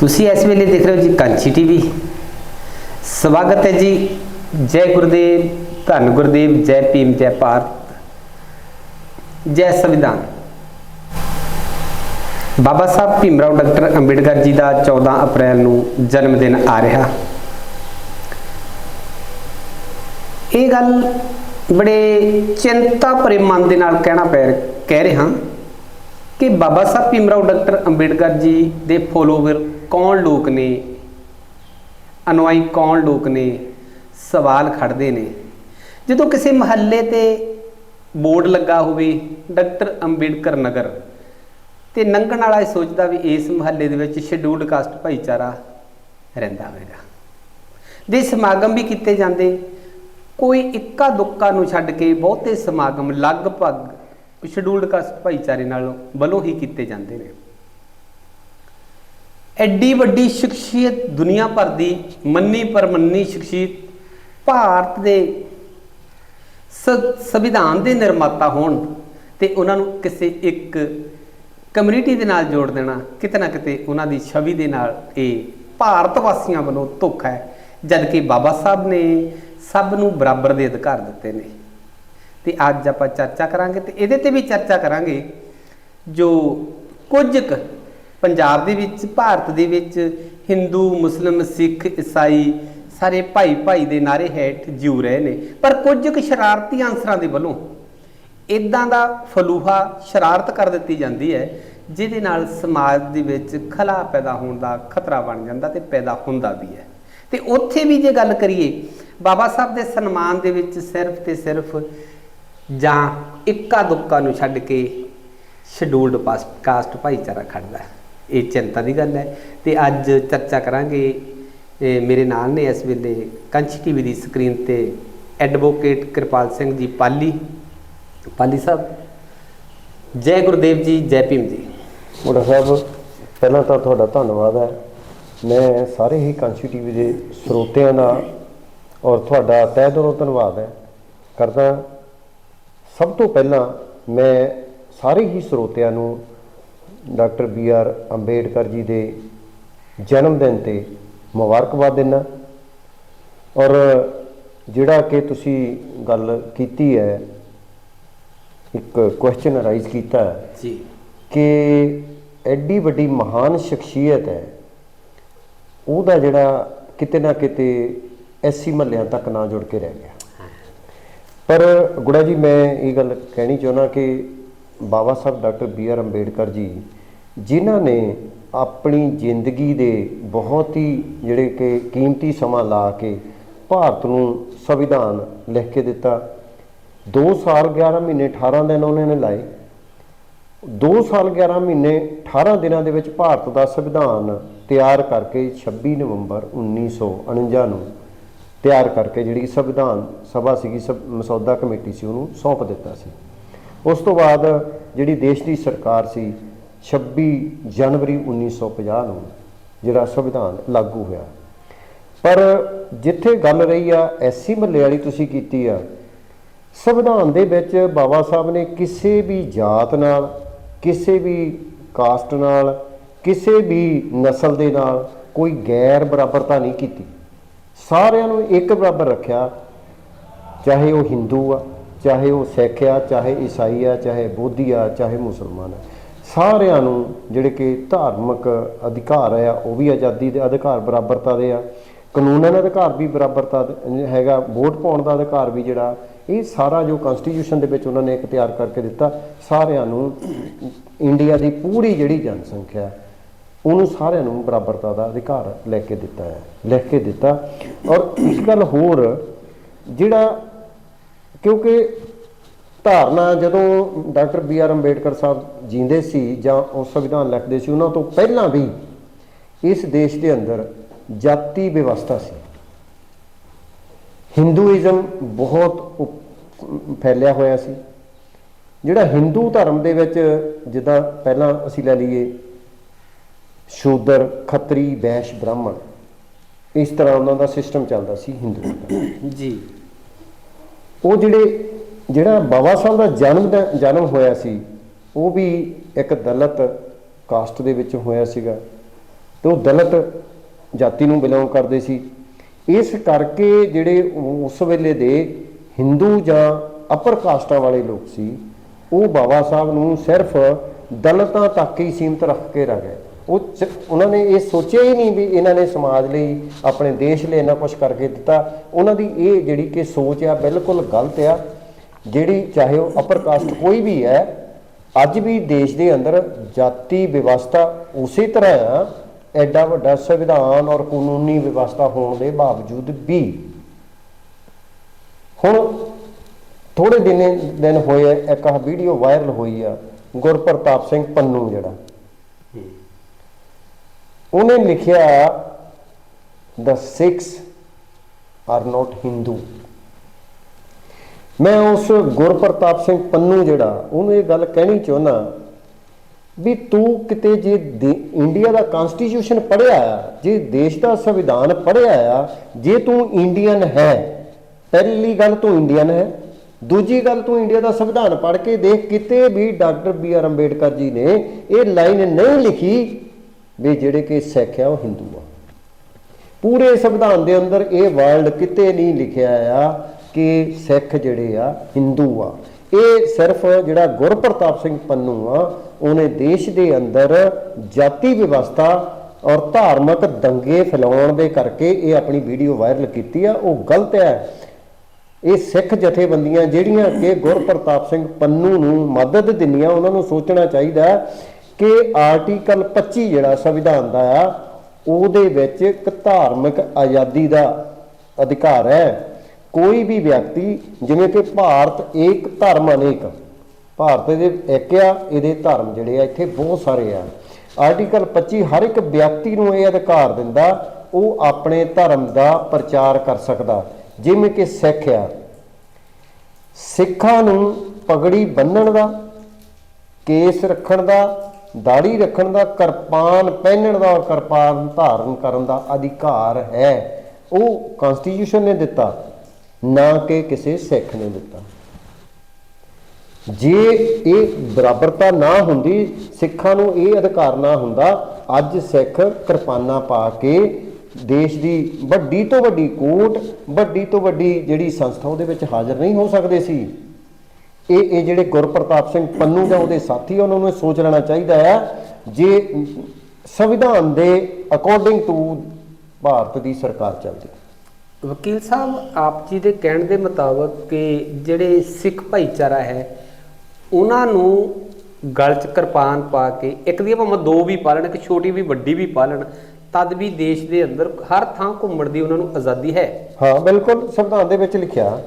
ਤੁਸੀਂ ਇਸ ਵੇਲੇ ਦੇਖ ਰਹੇ ਹੋ ਜੀ ਕਾਂਚੀ ਟੀਵੀ। ਸਵਾਗਤ ਹੈ ਜੀ। ਜੈ ਗੁਰਦੇਵ, ਧੰਨ ਗੁਰਦੇਵ, ਜੈ ਭੀਮ, ਜੈ ਭਾਰਤ, ਜੈ ਸੰਵਿਧਾਨ। ਬਾਬਾ ਸਾਹਿਬ ਭੀਮਰਾਓ ਡਾਕਟਰ ਅੰਬੇਡਕਰ ਜੀ ਦਾ 14 ਅਪ੍ਰੈਲ ਨੂੰ ਜਨਮ ਦਿਨ ਆ ਰਿਹਾ। ਇਹ ਗੱਲ ਬੜੇ ਚਿੰਤਾ ਭਰੇ ਮਨ ਦੇ ਨਾਲ ਕਹਿਣਾ ਪੈ, ਕਹਿ ਰਿਹਾ ਕਿ ਬਾਬਾ ਸਾਹਿਬ ਭੀਮਰਾਓ ਡਾਕਟਰ ਅੰਬੇਡਕਰ ਜੀ ਦੇ ਫੋਲੋਵਰ ਕੌਣ ਲੋਕ ਨੇ ਅਨੁਆਈ ਕੌਣ ਲੋਕ ਨੇ ਸਵਾਲ ਖੜਦੇ ਨੇ। ਜਦੋਂ ਕਿਸੇ ਮਹੱਲੇ ਤੇ ਬੋਰਡ ਲੱਗਾ ਹੋਵੇ, ਡਾਕਟਰ ਅੰਬੇਡਕਰ ਨਗਰ, ਤੇ ਲੰਘਣ ਵਾਲਾ ਇਹ ਸੋਚਦਾ ਵੀ ਇਸ ਮਹੱਲੇ ਦੇ ਵਿੱਚ ਸ਼ਡਿਊਲਡ ਕਾਸਟ ਭਾਈਚਾਰਾ ਰਹਿੰਦਾ ਹੋਵੇਗਾ। ਦੇ ਸਮਾਗਮ ਵੀ ਕੀਤੇ ਜਾਂਦੇ, ਕੋਈ ਇੱਕਾ ਦੁੱਕਾ ਨੂੰ ਛੱਡ ਕੇ ਬਹੁਤੇ ਸਮਾਗਮ ਲਗਭਗ ਸ਼ਡਿਊਲਡ ਕਾਸਟ ਭਾਈਚਾਰੇ ਨਾਲ ਵੱਲੋਂ ਹੀ ਕੀਤੇ ਜਾਂਦੇ ਨੇ। ਐਡੀ ਵੱਡੀ ਸ਼ਖਸੀਅਤ ਦੁਨੀਆ ਭਰ ਦੀ ਮੰਨੀ ਪਰਮੰਨੀ ਸ਼ਖਸੀਅਤ ਭਾਰਤ ਦੇ ਸੰਵਿਧਾਨ ਦੇ ਨਿਰਮਾਤਾ ਹੋਣ ਤੇ ਉਹਨਾਂ ਨੂੰ ਕਿਸੇ ਇੱਕ ਕਮਿਊਨਿਟੀ ਦੇ ਨਾਲ ਜੋੜ ਦੇਣਾ, ਕਿਤੇ ਨਾ ਕਿਤੇ ਉਹਨਾਂ ਦੀ ਛਵੀ ਦੇ ਨਾਲ ਇਹ ਭਾਰਤ ਵਾਸੀਆਂ ਵੱਲੋਂ ਧੋਖਾ ਹੈ ਜਦ ਕਿ ਬਾਬਾ ਸਾਹਿਬ ਨੇ ਸਭ ਨੂੰ ਬਰਾਬਰ ਦੇ ਅਧਿਕਾਰ ਦਿੱਤੇ ਨੇ। ਤੇ ਅੱਜ ਆਪਾਂ ਚਰਚਾ ਕਰਾਂਗੇ ਤੇ ਇਹਦੇ ਤੇ ਵੀ ਚਰਚਾ ਕਰਾਂਗੇ ਜੋ ਕੁਝ ਕੁ ਪੰਜਾਬ ਦੇ ਵਿੱਚ, ਭਾਰਤ ਦੇ ਵਿੱਚ, ਹਿੰਦੂ, ਮੁਸਲਿਮ, ਸਿੱਖ, ਈਸਾਈ, ਸਾਰੇ ਭਾਈ ਭਾਈ ਦੇ ਨਾਰੇ ਹੇਠ ਜਿਉ ਰਹੇ ਨੇ। ਪਰ ਕੁਝ ਕੁ ਸ਼ਰਾਰਤੀ ਅਨਸਰਾਂ ਦੇ ਵੱਲੋਂ ਇਦਾਂ ਦਾ ਫਲੂਹਾ ਸ਼ਰਾਰਤ ਕਰ ਦਿੱਤੀ ਜਾਂਦੀ ਹੈ, ਜਿਹਦੇ ਨਾਲ ਸਮਾਜ ਦੇ ਵਿੱਚ ਖਲਾ ਪੈਦਾ ਹੋਣ ਦਾ ਖਤਰਾ ਬਣ ਜਾਂਦਾ ਤੇ ਪੈਦਾ ਹੁੰਦਾ ਵੀ ਹੈ। ਤੇ ਉੱਥੇ ਵੀ ਜੇ ਗੱਲ ਕਰੀਏ, ਬਾਬਾ ਸਾਹਿਬ ਦੇ ਸਨਮਾਨ ਦੇ ਵਿੱਚ ਸਿਰਫ ਤੇ ਸਿਰਫ ਜਾਂ ਇੱਕਾ ਦੁੱਕਾ ਨੂੰ ਛੱਡ ਕੇ ਸ਼ਡਿਊਲਡ ਕਾਸਟ ਭਾਈਚਾਰਾ ਖੜਦਾ ਹੈ। ਇਹ ਚਿੰਤਾ ਦੀ ਗੱਲ ਹੈ। ਤੇ ਅੱਜ ਚਰਚਾ ਕਰਾਂਗੇ ਮੇਰੇ ਨਾਲ ਨੇ ਇਸ ਵੇਲੇ ਕੰਚ ਟੀਵੀ ਦੀ ਸਕਰੀਨ ਤੇ ਐਡਵੋਕੇਟ ਕਿਰਪਾਲ ਸਿੰਘ ਜੀ ਪਾਲੀ ਪਾਲੀ ਸਾਹਿਬ। ਜੈ ਗੁਰਦੇਵ ਜੀ, ਜੈ ਭੀਮ ਜੀ। ਮੁੰਡਾ ਸਾਹਿਬ, ਪਹਿਲਾਂ ਤਾਂ ਤੁਹਾਡਾ ਧੰਨਵਾਦ ਹੈ। ਮੈਂ ਸਾਰੇ ਹੀ ਕਾਂਸ਼ੀ ਟੀਵੀ ਦੇ ਸਰੋਤਿਆਂ ਦਾ ਔਰ ਤੁਹਾਡਾ ਤਹਿ ਦਿਲੋਂ ਧੰਨਵਾਦ ਹੈ। ਕਰਦਾ, ਸਭ ਤੋਂ ਪਹਿਲਾਂ ਮੈਂ ਸਾਰੇ ਹੀ ਸਰੋਤਿਆਂ ਨੂੰ doctor B R Ambedkar ji ਦੇ ਜਨਮ ਦਿਨ ਤੇ ਮੁਬਾਰਕਬਾਦ ਦਿੰਦਾ। ਔਰ ਜਿਹੜਾ ਕਿ ਤੁਸੀਂ ਗੱਲ ਕੀਤੀ ਹੈ ਇੱਕ ਕੁਐਸਚਨ ਰਾਈਜ਼ ਕੀਤਾ ਜੀ। ਕਿ ਐਡੀ ਵੱਡੀ ਮਹਾਨ ਸ਼ਖਸੀਅਤ ਹੈ ਉਹਦਾ ਜਿਹੜਾ ਕਿਤੇ ਨਾ ਕਿਤੇ ਐਸੀ ਮਹੱਲਿਆਂ ਤੱਕ ਨਾ ਜੁੜ ਕੇ ਰਹਿ ਗਿਆ। ਪਰ ਗੁੜਾ ਜੀ ਮੈਂ ਇਹ ਗੱਲ ਕਹਿਣੀ ਚਾਹੁੰਦਾ ਕਿ Baba Saheb doctor B R Ambedkar ji ਜਿਨ੍ਹਾਂ ਨੇ ਆਪਣੀ ਜ਼ਿੰਦਗੀ ਦੇ ਬਹੁਤ ਹੀ ਜਿਹੜੇ ਕਿ ਕੀਮਤੀ ਸਮਾਂ ਲਾ ਕੇ ਭਾਰਤ ਨੂੰ ਸੰਵਿਧਾਨ ਲਿਖ ਕੇ ਦਿੱਤਾ। 2 ਸਾਲ 11 ਮਹੀਨੇ 18 ਦਿਨ ਉਹਨਾਂ ਨੇ ਲਾਏ। 2 ਸਾਲ 11 ਮਹੀਨੇ 18 ਦਿਨਾਂ ਦੇ ਵਿੱਚ ਭਾਰਤ ਦਾ ਸੰਵਿਧਾਨ ਤਿਆਰ ਕਰਕੇ 26 ਨਵੰਬਰ 1949 ਨੂੰ ਤਿਆਰ ਕਰਕੇ ਜਿਹੜੀ ਸੰਵਿਧਾਨ ਸਭਾ ਸੀਗੀ, ਸਭ ਮਸੌਦਾ ਕਮੇਟੀ ਸੀ, ਉਹਨੂੰ ਸੌਂਪ ਦਿੱਤਾ ਸੀ। ਉਸ ਤੋਂ ਬਾਅਦ ਜਿਹੜੀ ਦੇਸ਼ ਦੀ ਸਰਕਾਰ ਸੀ 26 ਜਨਵਰੀ 1950 ਨੂੰ ਜਿਹੜਾ ਸੰਵਿਧਾਨ ਲਾਗੂ ਹੋਇਆ। ਪਰ ਜਿੱਥੇ ਗੱਲ ਰਹੀ ਆ ਐਸੀ ਮਹੱਲੇ ਵਾਲੀ ਤੁਸੀਂ ਕੀਤੀ ਆ, ਸੰਵਿਧਾਨ ਦੇ ਵਿੱਚ ਬਾਬਾ ਸਾਹਿਬ ਨੇ ਕਿਸੇ ਵੀ ਜਾਤ ਨਾਲ, ਕਿਸੇ ਵੀ ਕਾਸਟ ਨਾਲ, ਕਿਸੇ ਵੀ ਨਸਲ ਦੇ ਨਾਲ ਕੋਈ ਗੈਰ ਬਰਾਬਰਤਾ ਨਹੀਂ ਕੀਤੀ। ਸਾਰਿਆਂ ਨੂੰ ਇੱਕ ਬਰਾਬਰ ਰੱਖਿਆ, ਚਾਹੇ ਉਹ ਹਿੰਦੂ ਆ, ਚਾਹੇ ਉਹ ਸਿੱਖ ਆ, ਚਾਹੇ ਈਸਾਈ ਆ, ਚਾਹੇ ਬੋਧੀ ਆ, ਚਾਹੇ ਮੁਸਲਮਾਨ ਆ। ਸਾਰਿਆਂ ਨੂੰ ਜਿਹੜੇ ਕਿ ਧਾਰਮਿਕ ਅਧਿਕਾਰ ਆ, ਉਹ ਵੀ ਆਜ਼ਾਦੀ ਦੇ ਅਧਿਕਾਰ ਬਰਾਬਰਤਾ ਦੇ ਆ। ਕਾਨੂੰਨਾਂ ਦਾ ਅਧਿਕਾਰ ਵੀ ਬਰਾਬਰਤਾ ਹੈਗਾ, ਵੋਟ ਪਾਉਣ ਦਾ ਅਧਿਕਾਰ ਵੀ ਜਿਹੜਾ, ਇਹ ਸਾਰਾ ਜੋ ਕਨਸਟੀਟਿਊਸ਼ਨ ਦੇ ਵਿੱਚ ਉਹਨਾਂ ਨੇ ਇੱਕ ਤਿਆਰ ਕਰਕੇ ਦਿੱਤਾ, ਸਾਰਿਆਂ ਨੂੰ ਇੰਡੀਆ ਦੀ ਪੂਰੀ ਜਿਹੜੀ ਜਨਸੰਖਿਆ, ਉਹਨੂੰ ਸਾਰਿਆਂ ਨੂੰ ਬਰਾਬਰਤਾ ਦਾ ਅਧਿਕਾਰ ਲੈ ਕੇ ਦਿੱਤਾ ਹੈ, ਲੈ ਕੇ ਦਿੱਤਾ। ਔਰ ਇੱਕ ਗੱਲ ਹੋਰ, ਜਿਹੜਾ ਕਿਉਂਕਿ ਧਾਰਨਾ ਜਦੋਂ doctor B R Ambedkar Saheb ਜੀਂਦੇ ਸੀ ਜਾਂ ਉਹ ਸੰਵਿਧਾਨ ਲਿਖਦੇ ਸੀ ਉਹਨਾਂ ਤੋਂ ਪਹਿਲਾਂ ਵੀ ਇਸ ਦੇਸ਼ ਦੇ ਅੰਦਰ ਜਾਤੀ ਵਿਵਸਥਾ ਸੀ। ਹਿੰਦੂਇਜ਼ਮ ਬਹੁਤ ਫੈਲਿਆ ਹੋਇਆ ਸੀ। ਜਿਹੜਾ ਹਿੰਦੂ ਧਰਮ ਦੇ ਵਿੱਚ ਜਿੱਦਾਂ ਪਹਿਲਾਂ ਅਸੀਂ ਲੈ ਲਈਏ ਸ਼ੂਦਰ ਖੱਤਰੀ ਵੈਸ਼ ਬ੍ਰਾਹਮਣ ਇਸ ਤਰ੍ਹਾਂ ਉਹਨਾਂ ਦਾ ਸਿਸਟਮ ਚੱਲਦਾ ਸੀ ਹਿੰਦੂ ਦਾ। ਜੀ। ਉਹ ਜਿਹੜੇ ਜਿਹੜਾ ਬਾਬਾ ਸਾਹਿਬ ਦਾ ਜਨਮ ਦਾ ਜਨਮ ਹੋਇਆ ਸੀ, ਉਹ ਵੀ ਇੱਕ ਦਲਿਤ ਕਾਸਟ ਦੇ ਵਿੱਚ ਹੋਇਆ ਸੀਗਾ ਤੇ ਉਹ ਦਲਿਤ ਜਾਤੀ ਨੂੰ ਬਿਲੋਂਗ ਕਰਦੇ ਸੀ। ਇਸ ਕਰਕੇ ਜਿਹੜੇ ਉਸ ਵੇਲੇ ਦੇ ਹਿੰਦੂ ਜਾਂ ਅਪਰ ਕਾਸਟਾਂ ਵਾਲੇ ਲੋਕ ਸੀ, ਉਹ ਬਾਬਾ ਸਾਹਿਬ ਨੂੰ ਸਿਰਫ ਦਲਤਾਂ ਤੱਕ ਹੀ ਸੀਮਤ ਰੱਖ ਕੇ ਰਹਿ ਗਏ। ਉਹ ਚ- ਉਹਨਾਂ ਨੇ ਇਹ ਸੋਚਿਆ ਹੀ ਨਹੀਂ ਵੀ ਇਹਨਾਂ ਨੇ ਸਮਾਜ ਲਈ, ਆਪਣੇ ਦੇਸ਼ ਲਈ ਇੰਨਾ ਕੁਝ ਕਰਕੇ ਦਿੱਤਾ। ਉਹਨਾਂ ਦੀ ਇਹ ਜਿਹੜੀ ਕਿ ਸੋਚ ਆ, ਬਿਲਕੁਲ ਗਲਤ ਆ। ਜਿਹੜੀ ਚਾਹੇ ਉਹ ਅਪਰ ਕਾਸਟ ਕੋਈ ਵੀ ਹੈ, ਅੱਜ ਵੀ ਦੇਸ਼ ਦੇ ਅੰਦਰ ਜਾਤੀ ਵਿਵਸਥਾ ਉਸੇ ਤਰ੍ਹਾਂ ਆ, ਐਡਾ ਵੱਡਾ ਸੰਵਿਧਾਨ ਔਰ ਕਾਨੂੰਨੀ ਵਿਵਸਥਾ ਹੋਣ ਦੇ ਬਾਵਜੂਦ ਵੀ। ਹੁਣ ਥੋੜੇ ਦਿਨ ਦਿਨ ਹੋਏ ਇੱਕ ਆਹ ਵੀਡੀਓ ਵਾਇਰਲ ਹੋਈ ਆ, ਗੁਰਪ੍ਰਤਾਪ ਸਿੰਘ ਪੰਨੂ ਜਿਹੜਾ। ਉਹਨੇ ਲਿਖਿਆ the Sikhs are not Hindu ਮੈਂ ਉਸ ਗੁਰਪ੍ਰਤਾਪ ਸਿੰਘ ਪੰਨੂ ਜਿਹੜਾ, ਉਹਨੂੰ ਇਹ ਗੱਲ ਕਹਿਣੀ ਚਾਹੁੰਦਾ ਵੀ ਤੂੰ ਕਿਤੇ ਜੇ ਇੰਡੀਆ ਦਾ ਕਨਸਟੀਟਿਊਸ਼ਨ ਪੜ੍ਹਿਆ ਆ, ਜੇ ਦੇਸ਼ ਦਾ ਸੰਵਿਧਾਨ ਪੜ੍ਹਿਆ ਆ, ਜੇ ਤੂੰ ਇੰਡੀਅਨ ਹੈ, ਪਹਿਲੀ ਗੱਲ ਤੂੰ ਇੰਡੀਅਨ ਹੈ, ਦੂਜੀ ਗੱਲ ਤੂੰ ਇੰਡੀਆ ਦਾ ਸੰਵਿਧਾਨ ਪੜ੍ਹ ਕੇ ਦੇਖ ਕਿਤੇ ਵੀ doctor B R Ambedkar ji ਨੇ ਇਹ ਲਾਈਨ ਨਹੀਂ ਲਿਖੀ ਵੀ ਜਿਹੜੇ ਕਿ ਸਿੱਖ ਆ, ਉਹ ਹਿੰਦੂ ਆ। ਪੂਰੇ ਸੰਵਿਧਾਨ ਦੇ ਅੰਦਰ ਇਹ ਵਰਲਡ ਕਿਤੇ ਨਹੀਂ ਲਿਖਿਆ ਆ ਕਿ ਸਿੱਖ ਜਿਹੜੇ ਆ ਹਿੰਦੂ ਆ। ਇਹ ਸਿਰਫ ਜਿਹੜਾ ਗੁਰਪ੍ਰਤਾਪ ਸਿੰਘ ਪੰਨੂ ਆ, ਉਹਨੇ ਦੇਸ਼ ਦੇ ਅੰਦਰ ਜਾਤੀ ਵਿਵਸਥਾ ਔਰ ਧਾਰਮਿਕ ਦੰਗੇ ਫੈਲਾਉਣ ਦੇ ਕਰਕੇ ਇਹ ਆਪਣੀ ਵੀਡੀਓ ਵਾਇਰਲ ਕੀਤੀ ਆ। ਉਹ ਗਲਤ ਹੈ। ਇਹ ਸਿੱਖ ਜਥੇਬੰਦੀਆਂ ਜਿਹੜੀਆਂ ਕਿ ਗੁਰਪ੍ਰਤਾਪ ਸਿੰਘ ਪੰਨੂ ਨੂੰ ਮਦਦ ਦਿੰਦੀਆਂ, ਉਹਨਾਂ ਨੂੰ ਸੋਚਣਾ ਚਾਹੀਦਾ ਕਿ ਆਰਟੀਕਲ 25 ਜਿਹੜਾ ਸੰਵਿਧਾਨ ਦਾ ਆ, ਉਹਦੇ ਵਿੱਚ ਇੱਕ ਧਾਰਮਿਕ ਆਜ਼ਾਦੀ ਦਾ ਅਧਿਕਾਰ ਹੈ। ਕੋਈ ਵੀ ਵਿਅਕਤੀ, ਜਿਵੇਂ ਕਿ ਭਾਰਤ ਏਕ ਧਰਮ ਅਨੇਕ, ਭਾਰਤ ਦੇ ਇੱਕ ਆ, ਇਹਦੇ ਧਰਮ ਜਿਹੜੇ ਆ, ਇੱਥੇ ਬਹੁਤ ਸਾਰੇ ਆ। ਆਰਟੀਕਲ 25 ਹਰ ਇੱਕ ਵਿਅਕਤੀ ਨੂੰ ਇਹ ਅਧਿਕਾਰ ਦਿੰਦਾ, ਉਹ ਆਪਣੇ ਧਰਮ ਦਾ ਪ੍ਰਚਾਰ ਕਰ ਸਕਦਾ। ਜਿਵੇਂ ਕਿ ਸਿੱਖ ਆ। ਸਿੱਖਾਂ ਨੂੰ ਪਗੜੀ ਬੰਨਣ ਦਾ, ਕੇਸ ਰੱਖਣ ਦਾ, ਦਾੜੀ ਰੱਖਣ ਦਾ, ਕਿਰਪਾਨ ਪਹਿਨਣ ਦਾ ਔਰ ਕਿਰਪਾਨ ਧਾਰਨ ਕਰਨ ਦਾ ਅਧਿਕਾਰ ਹੈ। ਉਹ ਕਨਸਟੀਟਿਊਸ਼ਨ ਨੇ ਦਿੱਤਾ। ਨਾ ਕਿ ਕਿਸੇ ਸਿੱਖ ਨੇ ਦਿੱਤਾ। ਜੇ ਇਹ ਬਰਾਬਰਤਾ ਨਾ ਹੁੰਦੀ, ਸਿੱਖਾਂ ਨੂੰ ਇਹ ਅਧਿਕਾਰ ਨਾ ਹੁੰਦਾ, ਅੱਜ ਸਿੱਖ ਕਿਰਪਾਨਾਂ ਪਾ ਕੇ ਦੇਸ਼ ਦੀ ਵੱਡੀ ਤੋਂ ਵੱਡੀ ਕੋਰਟ ਵੱਡੀ ਤੋਂ ਵੱਡੀ ਜਿਹੜੀ ਸੰਸਥਾ ਉਹਦੇ ਵਿੱਚ ਹਾਜ਼ਰ ਨਹੀਂ ਹੋ ਸਕਦੇ ਸੀ। ਇਹ ਇਹ ਜਿਹੜੇ ਗੁਰਪ੍ਰਤਾਪ ਸਿੰਘ ਪੰਨੂ ਜਾਂ ਉਹਦੇ ਸਾਥੀ ਉਹਨਾਂ ਨੂੰ ਇਹ ਸੋਚ ਲੈਣਾ ਚਾਹੀਦਾ ਹੈ ਜੇ ਸੰਵਿਧਾਨ ਦੇ ਅਕੋਰਡਿੰਗ ਟੂ ਭਾਰਤ ਦੀ ਸਰਕਾਰ ਚੱਲਦੀ। ਵਕੀਲ ਸਾਹਿਬ ਆਪ ਜੀ ਦੇ ਕਹਿਣ ਦੇ ਮੁਤਾਬਕ ਕਿ ਜਿਹੜੇ ਸਿੱਖ ਭਾਈਚਾਰਾ ਹੈ ਉਹਨਾਂ ਨੂੰ ਗਲ 'ਚ ਕਿਰਪਾਨ ਪਾ ਕੇ ਇੱਕ ਦੀ ਭਾਵੇਂ ਦੋ ਵੀ ਪਾਲਣ ਇੱਕ ਛੋਟੀ ਵੀ ਵੱਡੀ ਵੀ ਪਾਲਣ ਤਦ ਵੀ ਦੇਸ਼ ਦੇ ਅੰਦਰ ਹਰ ਥਾਂ ਘੁੰਮਣ ਦੀ ਉਹਨਾਂ ਨੂੰ ਆਜ਼ਾਦੀ ਹੈ। ਹਾਂ ਬਿਲਕੁਲ ਸੰਵਿਧਾਨ ਦੇ ਵਿੱਚ ਲਿਖਿਆ।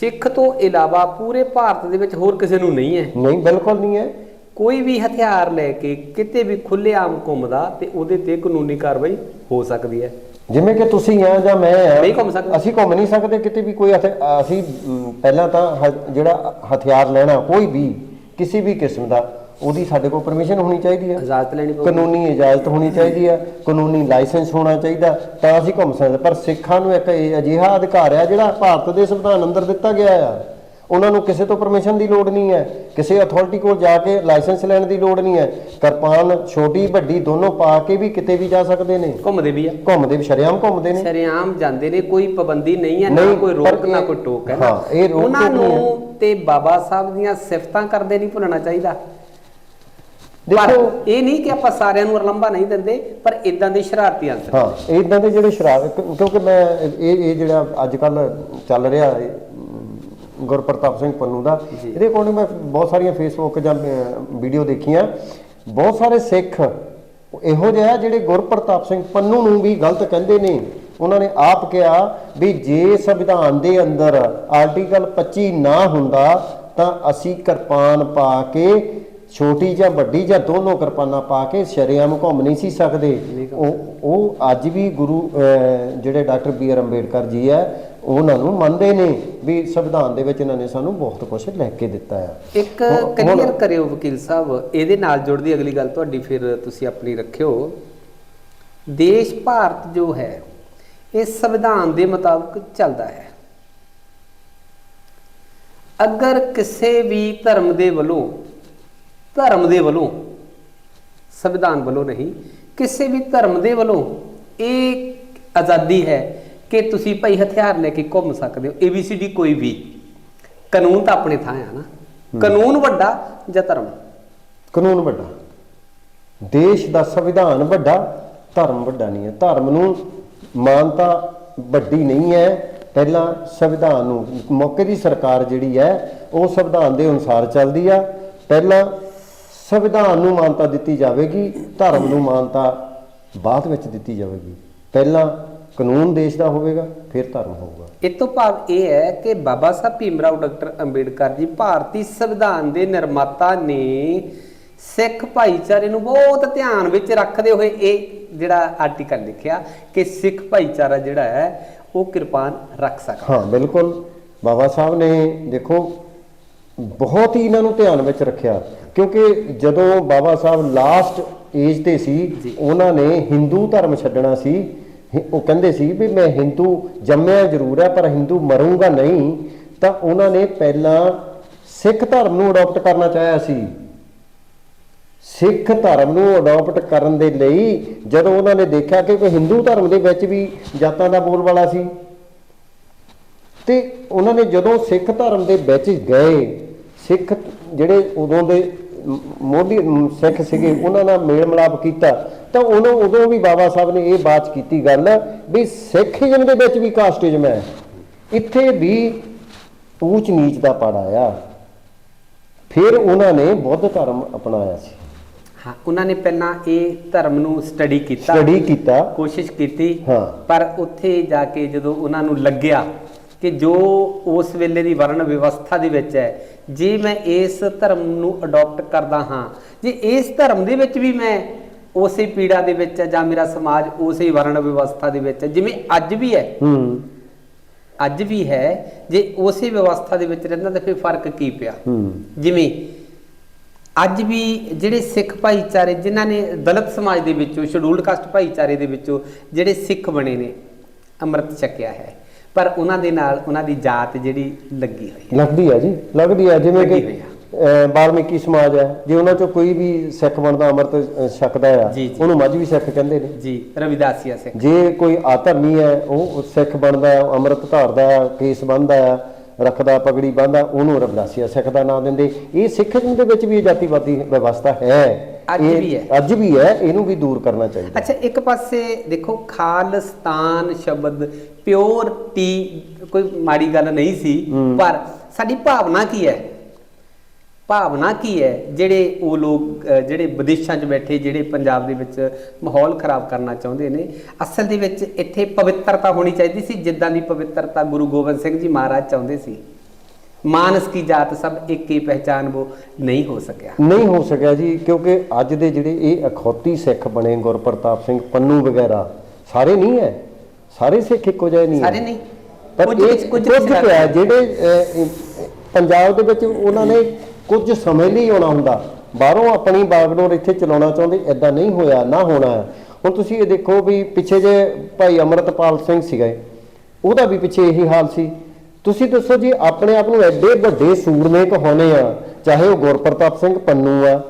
ਸਿੱਖ ਤੋਂ ਇਲਾਵਾ ਪੂਰੇ ਭਾਰਤ ਦੇ ਵਿੱਚ ਹੋਰ ਕਿਸੇ ਨੂੰ ਨਹੀਂ ਹੈ। ਨਹੀਂ ਬਿਲਕੁਲ ਨਹੀਂ ਹੈ। ਕੋਈ ਵੀ ਹਥਿਆਰ ਲੈ ਕੇ ਕਿਤੇ ਵੀ ਖੁੱਲ੍ਹੇਆਮ ਘੁੰਮਦਾ ਤੇ ਉਹਦੇ ਤੇ ਕਾਨੂੰਨੀ ਕਾਰਵਾਈ ਹੋ ਸਕਦੀ ਹੈ। ਜਿਵੇਂ ਕਿ ਤੁਸੀਂ ਆ ਜਾਂ ਮੈਂ ਆ ਨਹੀਂ ਘੁੰਮ ਸਕਦੇ। ਅਸੀਂ ਘੁੰਮ ਨਹੀਂ ਸਕਦੇ ਕਿਤੇ ਵੀ ਕੋਈ ਹਥਿ- ਅਸੀਂ ਪਹਿਲਾਂ ਤਾਂ ਹ- ਜਿਹੜਾ ਹਥਿਆਰ ਲੈਣਾ ਕੋਈ ਵੀ ਕਿਸੇ ਵੀ ਕਿਸਮ ਦਾ ਉਹਦੀ ਸਾਡੇ ਕੋਲ ਪਰਮਿਸ਼ਨ ਹੋਣੀ ਚਾਹੀਦੀ ਹੈ ਇਜਾਜ਼ਤ ਲੈਣੀ ਪਊ ਕਾਨੂੰਨੀ ਇਜਾਜ਼ਤ ਹੋਣੀ ਚਾਹੀਦੀ ਹੈ ਕਾਨੂੰਨੀ ਲਾਇਸੈਂਸ ਹੋਣਾ ਚਾਹੀਦਾ ਤਾਂ ਅਸੀਂ ਘੁੰਮ ਸਕਦੇ। ਪਰ ਸਿੱਖਾਂ ਨੂੰ ਇੱਕ ਇਹ ਅਜਿਹਾ ਅਧਿਕਾਰ ਹੈ ਜਿਹੜਾ ਭਾਰਤ ਦੇ ਸੰਵਿਧਾਨ ਅੰਦਰ ਦਿੱਤਾ ਗਿਆ ਆ। ਉਹਨਾਂ ਨੂੰ ਕਿਸੇ ਤੋਂ ਪਰਮਿਸ਼ਨ ਦੀ ਲੋੜ ਨਹੀਂ ਹੈ। ਕਿਸੇ ਅਥਾਰਟੀ ਕੋਲ ਜਾ ਕੇ ਲਾਇਸੈਂਸ ਲੈਣ ਦੀ ਲੋੜ ਨਹੀਂ ਹੈ। ਕਿਰਪਾਨ ਛੋਟੀ ਵੱਡੀ ਦੋਨੋਂ ਪਾ ਕੇ ਵੀ ਕਿਤੇ ਵੀ ਜਾ ਸਕਦੇ ਨੇ। ਘੁੰਮਦੇ ਵੀ ਆ। ਘੁੰਮਦੇ ਵੀ ਸ਼ਰੇਆਮ ਘੁੰਮਦੇ ਨੇ। ਸ਼ਰੇਆਮ ਜਾਂਦੇ ਨੇ ਕੋਈ ਪਾਬੰਦੀ ਨਹੀਂ ਹੈ ਨਾ ਕੋਈ ਰੋਕ ਨਾ ਕੋਈ ਟੋਕ ਹੈ ਹਾਂ, ਇਹ ਰੋਕ ਉਹਨਾਂ ਨੂੰ ਤੇ ਬਾਬਾ ਸਾਹਿਬ ਦੀਆਂ ਸਿਫਤਾਂ ਕਰਦੇ ਨਹੀਂ ਭੁੱਲਣਾ ਚਾਹੀਦਾ। ਦੇਖੋ ਇਹ ਨਹੀਂ ਕਿ ਆਪਾਂ ਸਾਰਿਆਂ ਨੂੰ ਰਲੰਬਾ ਨਹੀਂ ਦਿੰਦੇ ਪਰ ਇਦਾਂ ਦੇ ਸ਼ਰਾਰਤੀ ਅੰਸਰ ਹਾਂ ਇਦਾਂ ਦੇ ਜਿਹੜੇ ਕਿਉਂ- ਕਿਉਂਕਿ ਮੈਂ ਇਹ ਇਹ ਜਿਹੜਾ ਅੱਜ ਕੱਲ ਚੱਲ ਰਿਹਾ ਗੁਰਪ੍ਰਤਾਪ ਸਿੰਘ ਪੰਨੂ ਦਾ। ਇਹਦੇ ਕੋਲ ਮੈਂ ਬਹੁਤ ਸਾਰੀਆਂ ਫੇਸਬੁੱਕ ਜਾਂ ਵੀਡੀਓ ਦੇਖੀਆਂ। ਬਹੁਤ ਸਾਰੇ ਸਿੱਖ ਇਹੋ ਜਿਹੇ ਆ ਜਿਹੜੇ ਗੁਰਪ੍ਰਤਾਪ ਸਿੰਘ ਪੰਨੂ ਨੂੰ ਵੀ ਗਲਤ ਕਹਿੰਦੇ ਨੇ। ਉਹਨਾਂ ਨੇ ਆਪ ਕਿਹਾ ਵੀ ਜੇ ਸੰਵਿਧਾਨ ਦੇ ਅੰਦਰ ਆਰਟੀਕਲ 25 ਨਾ ਹੁੰਦਾ ਤਾਂ ਅਸੀਂ ਕਿਰਪਾਨ ਪਾ ਕੇ ਛੋਟੀ ਜਾਂ ਵੱਡੀ ਜਾਂ ਦੋਨੋਂ ਕਿਰਪਾਨਾਂ ਪਾ ਕੇ ਸ਼ਰੇਆਮ ਘੁੰਮ ਨਹੀਂ ਸੀ ਸਕਦੇ। ਉਹ ਉਹ ਅੱਜ ਵੀ ਗੁਰੂ ਜਿਹੜੇ ਡਾਕਟਰ ਬੀ ਆਰ ਅੰਬੇਡਕਰ ਜੀ ਹੈ ਉਹਨਾਂ ਨੂੰ ਮੰਨਦੇ ਨੇ ਵੀ ਸੰਵਿਧਾਨ ਦੇ ਵਿੱਚ ਇਹਨਾਂ ਨੇ ਸਾਨੂੰ ਬਹੁਤ ਕੁਝ ਲਿਖ ਕੇ ਦਿੱਤਾ ਹੈ ਇੱਕ ਕਲੀਅਰ ਕਰਿਓ ਵਕੀਲ ਸਾਹਿਬ ਇਹਦੇ ਨਾਲ ਜੁੜਦੀ ਅਗਲੀ ਗੱਲ ਤੁਹਾਡੀ ਫਿਰ ਤੁਸੀਂ ਆਪਣੀ ਰੱਖਿਓ। ਦੇਸ਼ ਭਾਰਤ ਜੋ ਹੈ ਇਹ ਸੰਵਿਧਾਨ ਦੇ ਮੁਤਾਬਕ ਚੱਲਦਾ ਹੈ। ਅਗਰ ਕਿਸੇ ਵੀ ਧਰਮ ਦੇ ਵੱਲੋਂ ਧਰਮ ਦੇ ਵੱਲੋਂ ਸੰਵਿਧਾਨ ਵੱਲੋਂ ਨਹੀਂ ਕਿਸੇ ਵੀ ਧਰਮ ਦੇ ਵੱਲੋਂ ਇਹ ਆਜ਼ਾਦੀ ਹੈ ਕਿ ਤੁਸੀਂ ਭਾਈ ਹਥਿਆਰ ਲੈ ਕੇ ਘੁੰਮ ਸਕਦੇ ਹੋ ABCD ਕੋਈ ਵੀ। ਕਾਨੂੰਨ ਤਾਂ ਆਪਣੇ ਥਾਂ ਆ ਨਾ। ਕਾਨੂੰਨ ਵੱਡਾ ਜਾਂ ਧਰਮ? ਕਾਨੂੰਨ ਵੱਡਾ। ਦੇਸ਼ ਦਾ ਸੰਵਿਧਾਨ ਵੱਡਾ ਧਰਮ ਵੱਡਾ ਨਹੀਂ ਹੈ। ਧਰਮ ਨੂੰ ਮਾਨਤਾ ਵੱਡੀ ਨਹੀਂ ਹੈ। ਪਹਿਲਾਂ ਸੰਵਿਧਾਨ ਨੂੰ ਮੌਕੇ ਦੀ ਸਰਕਾਰ ਜਿਹੜੀ ਹੈ ਉਹ ਸੰਵਿਧਾਨ ਦੇ ਅਨੁਸਾਰ ਚੱਲਦੀ ਆ। ਪਹਿਲਾਂ ਸੰਵਿਧਾਨ ਨੂੰ ਮਾਨਤਾ ਦਿੱਤੀ ਜਾਵੇਗੀ ਧਰਮ ਨੂੰ ਮਾਨਤਾ ਬਾਅਦ ਵਿੱਚ ਦਿੱਤੀ ਜਾਵੇਗੀ। ਪਹਿਲਾਂ ਕਾਨੂੰਨ ਦੇਸ਼ ਦਾ ਹੋਵੇਗਾ ਫਿਰ ਧਰਮ ਹੋਊਗਾ। ਇਹ ਤੋਂ ਭਾਵ ਇਹ ਹੈ ਕਿ ਬਾਬਾ ਸਾਹਿਬ ਭੀਮਰਾਓ ਡਾਕਟਰ ਅੰਬੇਡਕਰ ਜੀ ਭਾਰਤੀ ਸੰਵਿਧਾਨ ਦੇ ਨਿਰਮਾਤਾ ਨੇ ਸਿੱਖ ਭਾਈਚਾਰੇ ਨੂੰ ਬਹੁਤ ਧਿਆਨ ਵਿੱਚ ਰੱਖਦੇ ਹੋਏ ਇਹ ਜਿਹੜਾ ਆਰਟੀਕਲ ਲਿਖਿਆ ਕਿ ਸਿੱਖ ਭਾਈਚਾਰਾ ਜਿਹੜਾ ਹੈ ਉਹ ਕਿਰਪਾਨ ਰੱਖ ਸਕਦਾ। ਹਾਂ ਬਿਲਕੁਲ। ਬਾਬਾ ਸਾਹਿਬ ਨੇ ਦੇਖੋ ਬਹੁਤ ਹੀ ਇਹਨਾਂ ਨੂੰ ਧਿਆਨ ਵਿੱਚ ਰੱਖਿਆ ਕਿਉਂਕਿ ਜਦੋਂ ਬਾਬਾ ਸਾਹਿਬ ਲਾਸਟ ਏਜ ਤੇ ਸੀ। ਉਹਨਾਂ ਨੇ ਹਿੰਦੂ ਧਰਮ ਛੱਡਣਾ ਸੀ ਹਿ- ਉਹ ਕਹਿੰਦੇ ਸੀ ਵੀ ਮੈਂ ਹਿੰਦੂ ਜੰਮਿਆ ਜ਼ਰੂਰ ਹੈ, ਪਰ ਹਿੰਦੂ ਮਰੂੰਗਾ ਨਹੀਂ। ਤਾਂ ਉਹਨਾਂ ਨੇ ਪਹਿਲਾਂ ਸਿੱਖ ਧਰਮ ਨੂੰ ਅਡਾਪਟ ਕਰਨਾ ਚਾਹਿਆ ਸੀ। ਸਿੱਖ ਧਰਮ ਨੂੰ ਅਡਾਪਟ ਕਰਨ ਦੇ ਲਈ ਜਦੋਂ ਉਹਨਾਂ ਨੇ ਦੇਖਿਆ ਕਿ ਕੋਈ ਹਿੰਦੂ ਧਰਮ ਦੇ ਵਿੱਚ ਵੀ ਜਾਤਾਂ ਦਾ ਬੋਲਬਾਲਾ ਸੀ, ਤੇ ਉਹਨਾਂ ਨੇ ਜਦੋਂ ਸਿੱਖ ਧਰਮ ਦੇ ਵਿੱਚ ਗਏ, ਸਿੱਖ ਜਿਹੜੇ ਉਦੋਂ ਦੇ ਮੋਢੀ ਸਿੱਖ ਸੀਗੇ ਉਹਨਾਂ ਨਾਲ ਮੇਲ ਮਿਲਾਪ ਕੀਤਾ। ਤਾਂ ਉਹਨਾਂ ਉਦੋਂ ਵੀ ਬਾਬਾ ਸਾਹਿਬ ਨੇ ਇਹ ਬਾਤ ਕੀਤੀ ਗੱਲ ਵੀ ਸਿੱਖੀਜ਼ਮ ਦੇ ਵਿੱਚ ਵੀ ਕਾਸਟਿਜ਼ਮ ਹੈ। ਇੱਥੇ ਵੀ ਊਚ ਨੀਚ ਦਾ ਪੜ ਆਇਆ। ਫਿਰ ਉਹਨਾਂ ਨੇ ਬੁੱਧ ਧਰਮ ਅਪਣਾਇਆ ਸੀ। ਹਾਂ ਉਹਨਾਂ ਨੇ ਪਹਿਲਾਂ ਇਹ ਧਰਮ ਨੂੰ ਸਟੱਡੀ ਕੀਤਾ ਸਟੱਡੀ ਕੀਤਾ। ਕੋਸ਼ਿਸ਼ ਕੀਤੀ ਹਾਂ। ਪਰ ਉੱਥੇ ਜਾ ਕੇ ਜਦੋਂ ਉਹਨਾਂ ਨੂੰ ਲੱਗਿਆ ਕਿ ਜੋ ਉਸ ਵੇਲੇ ਦੀ ਵਰਣ ਵਿਵਸਥਾ ਦੇ ਵਿੱਚ ਹੈ ਜੇ ਮੈਂ ਇਸ ਧਰਮ ਨੂੰ ਅਡਾਪਟ ਕਰਦਾ ਹਾਂ ਜੇ ਇਸ ਧਰਮ ਦੇ ਵਿੱਚ ਵੀ ਮੈਂ ਉਸੇ ਪੀੜਾ ਦੇ ਵਿੱਚ ਹੈ ਜਾਂ ਮੇਰਾ ਸਮਾਜ ਉਸੇ ਵਰਣ ਵਿਵਸਥਾ ਦੇ ਵਿੱਚ ਹੈ ਜਿਵੇਂ ਅੱਜ ਵੀ ਹੈ। ਹੂੰ। ਅੱਜ ਵੀ ਹੈ ਜੇ ਉਸੇ ਵਿਵਸਥਾ ਦੇ ਵਿੱਚ ਰਹਿੰਦਾ ਤਾਂ ਫਿਰ ਫ਼ਰਕ ਕੀ ਪਿਆ? ਹੂੰ। ਜਿਵੇਂ ਅੱਜ ਵੀ ਜਿਹੜੇ ਸਿੱਖ ਭਾਈਚਾਰੇ ਜਿਨ੍ਹਾਂ ਨੇ ਦਲਿਤ ਸਮਾਜ ਦੇ ਵਿੱਚੋਂ ਸ਼ਡਿਊਲਡ ਕਾਸਟ ਭਾਈਚਾਰੇ ਦੇ ਵਿੱਚੋਂ ਜਿਹੜੇ ਸਿੱਖ ਬਣੇ ਨੇ ਅੰਮ੍ਰਿਤ ਛਕਿਆ ਹੈ। ਪਰ ਉਹਨਾਂ ਦੇ ਨਾਲ ਉਹਨਾਂ ਦੀ ਜਾਤ ਜਿਹੜੀ ਲੱਗੀ ਹੋਈ ਹੈ। ਲੱਗਦੀ ਹੈ ਜੀ ਲੱਗਦੀ ਹੈ ਜਿਵੇਂ ਕਿ ਲੱਗੀ ਹੋਈ ਅਹ, ਬਾਲਮੀਕੀ ਸਮਾਜ ਹੈ। ਜੇ ਉਹਨਾਂ ਚੋਂ ਕੋਈ ਵੀ ਸਿੱਖ ਬਣਦਾ ਅੰਮ੍ਰਿਤ ਛਕਦਾ ਆ ਜੀ, ਜੀ। ਉਹਨੂੰ ਮੱਝ ਵੀ ਸਿੱਖ ਕਹਿੰਦੇ ਨੇ। ਜੀ ਰਵਿਦਾਸੀਆ ਸਿੱਖ। ਜੇ ਕੋਈ ਆਧਰਮੀ ਹੈ ਉਹ ਸਿੱਖ ਬਣਦਾ ਹੈ, ਅੰਮ੍ਰਿਤ ਧਾਰਦਾ ਹੈ, ਕੇਸ ਬੰਨਦਾ ਹੈ, ਰੱਖਦਾ ਪਗੜੀ ਬੰਨਦਾ ਉਹਨੂੰ ਰਵਿਦਾਸੀਆ ਸਿੱਖ ਦਾ ਨਾਮ ਦਿੰਦੇ। ਇਹ ਸਿੱਖੀਜ਼ਮ ਦੇ ਵਿੱਚ ਵੀ ਇਹ ਜਾਤੀਵਾਦੀ ਵਿਵਸਥਾ ਹੈ। ਅੱਜ ਵੀ ਹੈ। ਅੱਜ ਵੀ ਹੈ ਇਹਨੂੰ ਵੀ ਦੂਰ ਕਰਨਾ ਚਾਹੀਦਾ। ਅੱਛਾ ਇੱਕ ਪਾਸੇ ਦੇਖੋ ਖਾਲਸਤਾਨ ਸ਼ਬਦ ਪਿਓਰਟੀ ਕੋਈ ਮਾੜੀ ਗੱਲ ਨਹੀਂ ਸੀ ਪਰ ਸਾਡੀ ਭਾਵਨਾ ਕੀ ਹੈ? ਭਾਵਨਾ ਕੀ ਹੈ? ਜਿਹੜੇ ਉਹ ਲੋਕ ਜਿਹੜੇ ਵਿਦੇਸ਼ਾਂ 'ਚ ਬੈਠੇ ਜਿਹੜੇ ਪੰਜਾਬ ਦੇ ਵਿੱਚ ਮਾਹੌਲ ਖਰਾਬ ਕਰਨਾ ਚਾਹੁੰਦੇ ਨੇ ਅਸਲ ਦੇ ਵਿੱਚ ਇੱਥੇ ਪਵਿੱਤਰਤਾ ਹੋਣੀ ਚਾਹੀਦੀ ਸੀ ਜਿੱਦਾਂ ਦੀ ਪਵਿੱਤਰਤਾ ਗੁਰੂ ਗੋਬਿੰਦ ਸਿੰਘ ਜੀ ਮਹਾਰਾਜ ਚਾਹੁੰਦੇ ਸੀ। ਮਾਨਸ ਕੀ ਜਾਤ ਸਭ ਇੱਕ ਹੀ ਪਹਿਚਾਨ ਉਹ ਨਹੀਂ ਹੋ ਸਕਿਆ। ਨਹੀਂ ਹੋ ਸਕਿਆ ਜੀ ਕਿਉਂਕਿ ਅੱਜ ਦੇ ਜਿਹੜੇ ਇਹ ਅਖੌਤੀ ਸਿੱਖ ਬਣੇ ਗੁਰਪ੍ਰਤਾਪ ਸਿੰਘ ਪੰਨੂ ਵਗੈਰਾ ਸਾਰੇ ਨਹੀਂ ਹੈ। ਸਾਰੇ ਸਿੱਖ ਇੱਕੋ ਜਿਹੇ ਨਹੀਂ ਹੈ। ਸਾਰੇ ਨਹੀਂ। ਪਰ ਇਹ ਕੁਝ ਪਿਆ ਜਿਹੜੇ ਪੰਜਾਬ ਦੇ ਵਿੱਚ ਉਹਨਾਂ ਨੇ ਕੁਝ ਸਮੇਂ ਲਈ ਆਉਣਾ ਹੁੰਦਾ। ਬਾਹਰੋਂ ਆਪਣੀ ਬਾਗਡੋਰ ਇੱਥੇ ਚਲਾਉਣਾ ਚਾਹੁੰਦੇ ਐਦਾਂ ਨਹੀਂ ਹੋਇਆ ਨਾ ਹੋਣਾ। ਹੈ। ਹੁਣ ਤੁਸੀਂ ਇਹ ਦੇਖੋ ਵੀ ਪਿੱਛੇ ਜੇ ਭਾਈ ਅਮਰਤਪਾਲ ਸਿੰਘ ਸੀਗੇ ਉਹਦਾ ਵੀ ਪਿੱਛੇ ਇਹੀ ਹਾਲ ਸੀ। ਤੁਸੀਂ ਦੱਸੋ ਜੀ ਆਪਣੇ ਆਪ ਨੂੰ ਐਡੇ ਵੱਡੇ ਸੂਰਮੇ ਕਹਾਉਨੇ ਆ ਚਾਹੇ ਉਹ ਗੁਰਪ੍ਰਤਾਪ ਸਿੰਘ ਪੰਨੂ ਆ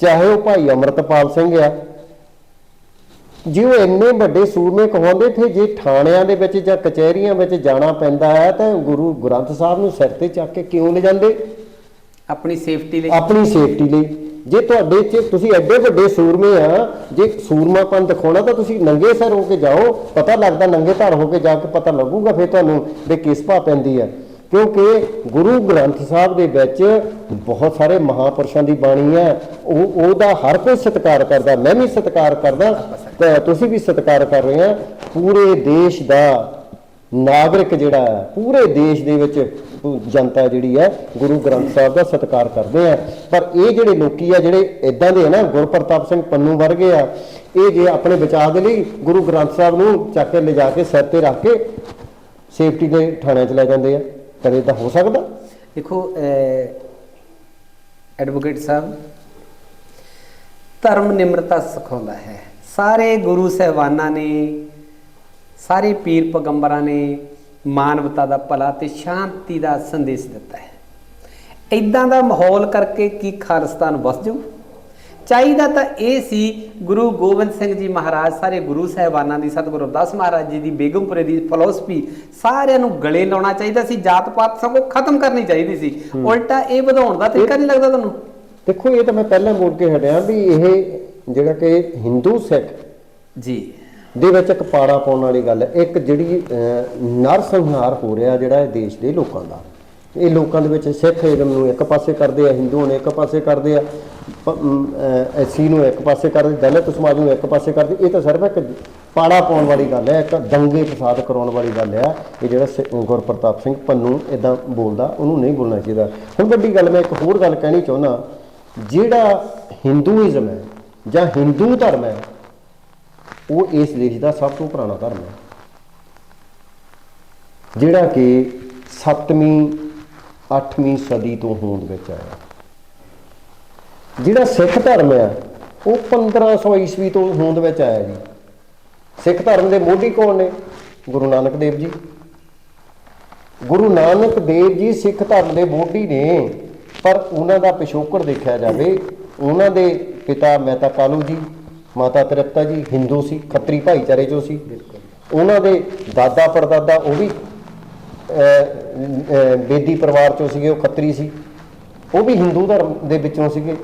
ਚਾਹੇ ਉਹ ਭਾਈ ਅਮਰਤਪਾਲ ਸਿੰਘ ਆ। ਜੇ ਉਹ ਇੰਨੇ ਵੱਡੇ ਸੂਰਮੇ ਕਹਾਉਂਦੇ ਫਿਰ ਜੇ ਥਾਣਿਆਂ ਦੇ ਵਿੱਚ ਜਾਂ ਕਚਹਿਰੀਆਂ ਵਿੱਚ ਜਾਣਾ ਪੈਂਦਾ ਹੈ ਤਾਂ ਗੁਰੂ ਗ੍ਰੰਥ ਸਾਹਿਬ ਨੂੰ ਸਿਰ ਤੇ ਚੱਕ ਕੇ ਕਿਉਂ ਲੈ ਜਾਂਦੇ ਆਪਣੀ ਸੇਫਟੀ ਲਈ। ਆਪਣੀ ਸੇਫਟੀ ਲਈ। ਜੇ ਤੁਹਾਡੇ 'ਚ ਤੁਸੀਂ ਐਡੇ ਵੱਡੇ ਸੂਰਮੇ ਆ, ਜੇ ਸੂਰਮਾਪਨ ਦਿਖਾਉਣਾ ਤਾਂ ਤੁਸੀਂ ਨੰਗੇ ਸਰ ਹੋ ਕੇ ਜਾਓ, ਪਤਾ ਲੱਗਦਾ ਨੰਗੇ ਧੜ ਹੋ ਕੇ ਜਾ ਕੇ ਪਤਾ ਲੱਗੂਗਾ, ਫਿਰ ਤੁਹਾਨੂੰ ਵੀ ਕਿਸ ਭਾ ਪੈਂਦੀ ਹੈ ਕਿਉਂਕਿ ਗੁਰੂ ਗ੍ਰੰਥ ਸਾਹਿਬ ਦੇ ਵਿੱਚ ਬਹੁਤ ਸਾਰੇ ਮਹਾਪੁਰਸ਼ਾਂ ਦੀ ਬਾਣੀ ਹੈ ਉਹ, ਉਹਦਾ ਹਰ ਕੋਈ ਸਤਿਕਾਰ ਕਰਦਾ, ਮੈਂ ਵੀ ਸਤਿਕਾਰ ਕਰਦਾ ਤੁਸੀਂ ਵੀ ਸਤਿਕਾਰ ਕਰ ਰਹੇ ਆ। ਪੂਰੇ ਦੇਸ਼ ਦਾ ਨਾਗਰਿਕ ਜਿਹੜਾ ਪੂਰੇ ਦੇਸ਼ ਦੇ ਵਿੱਚ ਜਨਤਾ ਜਿਹੜੀ ਹੈ, ਗੁਰੂ ਗ੍ਰੰਥ ਸਾਹਿਬ ਦਾ ਸਤਿਕਾਰ ਕਰਦੇ ਆ। ਪਰ ਇਹ ਜਿਹੜੇ ਲੋਕੀ ਆ, ਜਿਹੜੇ ਇਦਾਂ ਦੇ ਆ ਨਾ, ਗੁਰਪ੍ਰਤਾਪ ਸਿੰਘ ਪੰਨੂ ਵਰਗੇ ਆ, ਇਹ ਜੇ ਆਪਣੇ ਬਚਾਅ ਦੇ ਲਈ ਗੁਰੂ ਗ੍ਰੰਥ ਸਾਹਿਬ ਨੂੰ ਚੱਕ ਕੇ ਲਿਜਾ ਕੇ ਸਿਰ ਤੇ ਰੱਖ ਕੇ ਸੇਫਟੀ ਦੇ ਥਾਣੇ 'ਚ ਲੈ ਜਾਂਦੇ ਆ ਕਦੇ ਤਾਂ ਹੋ ਸਕਦਾ? ਦੇਖੋ ਐਡਵੋਕੇਟ ਸਾਹਿਬ, ਧਰਮ ਨਿਮਰਤਾ ਸਿਖਾਉਂਦਾ ਹੈ। ਸਾਰੇ ਗੁਰੂ ਸਹਿਬਾਨਾਂ ਨੇ ਸਾਰੇ ਪੀਰ ਪਗੰਬਰਾਂ ਨੇ ਮਾਨਵਤਾ ਦਾ ਭਲਾ ਤੇ ਸ਼ਾਂਤੀ ਦਾ ਸੰਦੇਸ਼ ਦਿੱਤਾ ਹੈ। ਇਦਾਂ ਦਾ ਮਾਹੌਲ ਕਰਕੇ ਕੀ ਖਾਲਿਸਤਾਨ ਵਸ ਜਾਊ? ਚਾਹੀਦਾ ਤਾਂ ਇਹ ਸੀ ਗੁਰੂ ਗੋਬਿੰਦ ਸਿੰਘ ਜੀ ਮਹਾਰਾਜ ਸਾਰੇ ਗੁਰੂ ਸਾਹਿਬਾਨਾਂ ਦੀ ਸਤਿਗੁਰੂ ਅਰਦਾਸ ਮਹਾਰਾਜ ਜੀ ਦੀ ਬੇਗਮਪੁਰੇ ਦੀ ਫਿਲਾਸਫੀ ਸਾਰਿਆਂ ਨੂੰ ਗਲੇ ਲਾਉਣਾ ਚਾਹੀਦਾ ਸੀ ਜਾਤ ਪਾਤ ਸਭ ਨੂੰ ਖਤਮ ਕਰਨੀ ਚਾਹੀਦੀ ਸੀ। ਉਲਟਾ ਇਹ ਵਧਾਉਣ ਦਾ ਤਰੀਕਾ ਨਹੀਂ ਲੱਗਦਾ ਤੁਹਾਨੂੰ? ਦੇਖੋ ਇਹ ਤਾਂ ਮੈਂ ਪਹਿਲਾਂ ਬੋਲ ਕੇ ਹਟਿਆ ਵੀ ਇਹ ਜਿਹੜਾ ਕਿ ਹਿੰਦੂ ਸਿੱਖ ਜੀ। ਦੇ ਵਿੱਚ ਇੱਕ ਪਾੜਾ ਪਾਉਣ ਵਾਲੀ ਗੱਲ ਹੈ। ਇੱਕ ਜਿਹੜੀ ਅਹ, ਨਰ ਸੰਹਾਰ ਹੋ ਰਿਹਾ ਜਿਹੜਾ ਇਹ ਦੇਸ਼ ਦੇ ਲੋਕਾਂ ਦਾ। ਇਹ ਲੋਕਾਂ ਦੇ ਵਿੱਚ ਸਿੱਖ ਇਜ਼ਮ ਨੂੰ ਇੱਕ ਪਾਸੇ ਕਰਦੇ ਆ ਹਿੰਦੂਆਂ ਨੂੰ ਇੱਕ ਪਾਸੇ ਕਰਦੇ ਆ ਐਸੀ ਨੂੰ ਇੱਕ ਪਾਸੇ ਕਰਦੇ ਦਲਿਤ ਸਮਾਜ ਨੂੰ ਇੱਕ ਪਾਸੇ ਕਰਦੇ। ਇਹ ਤਾਂ ਸਿਰਫ ਇੱਕ ਪਾੜਾ ਪਾਉਣ ਵਾਲੀ ਗੱਲ ਹੈ ਇੱਕ ਦੰਗੇ ਫਸਾਦ ਕਰਾਉਣ ਵਾਲੀ ਗੱਲ ਹੈ। ਇਹ ਜਿਹੜਾ ਸਿ- ਗੁਰਪ੍ਰਤਾਪ ਸਿੰਘ ਪੰਨੂ ਇਦਾਂ ਬੋਲਦਾ ਉਹਨੂੰ ਨਹੀਂ ਬੋਲਣਾ ਚਾਹੀਦਾ। ਹੁਣ ਵੱਡੀ ਗੱਲ ਮੈਂ ਇੱਕ ਹੋਰ ਗੱਲ ਕਹਿਣੀ ਚਾਹੁੰਦਾ। ਜਿਹੜਾ ਹਿੰਦੂਇਜ਼ਮ ਹੈ ਜਾਂ ਹਿੰਦੂ ਧਰਮ ਹੈ ਉਹ ਇਸ ਦੇਸ਼ ਦਾ ਸਭ ਤੋਂ ਪੁਰਾਣਾ ਧਰਮ ਹੈ। ਜਿਹੜਾ ਕਿ 7ਵੀਂ 8ਵੀਂ ਸਦੀ ਤੋਂ ਹੋਂਦ ਵਿੱਚ ਆਇਆ। ਜਿਹੜਾ ਸਿੱਖ ਧਰਮ ਹੈ, ਉਹ 1500 ਈਸਵੀ ਤੋਂ ਹੋਂਦ ਵਿੱਚ ਆਇਆ ਜੀ। ਸਿੱਖ ਧਰਮ ਦੇ ਮੋਢੀ ਕੌਣ ਨੇ? ਗੁਰੂ ਨਾਨਕ ਦੇਵ ਜੀ। ਗੁਰੂ ਨਾਨਕ ਦੇਵ ਜੀ ਸਿੱਖ ਧਰਮ ਦੇ ਮੋਢੀ ਨੇ, ਪਰ ਉਹਨਾਂ ਦਾ ਪਿਛੋਕੜ ਦੇਖਿਆ ਜਾਵੇ, ਉਹਨਾਂ ਦੇ ਪਿਤਾ ਮਹਿਤਾ ਕਾਲੂ ਜੀ ਮਾਤਾ ਤ੍ਰਿਪਤਾ ਜੀ ਹਿੰਦੂ ਸੀ ਖੱਤਰੀ ਭਾਈਚਾਰੇ ਚੋਂ ਸੀ। ਉਹਨਾਂ ਦੇ ਦਾਦਾ ਪੜਦਾਦਾ ਉਹ ਵੀ ਬੇਦੀ ਪਰਿਵਾਰ ਚੋਂ ਸੀਗੇ ਉਹ ਖੱਤਰੀ ਸੀ। ਉਹ ਵੀ ਹਿੰਦੂ ਧਰਮ ਦੇ ਵਿੱਚੋਂ ਸੀਗੇ।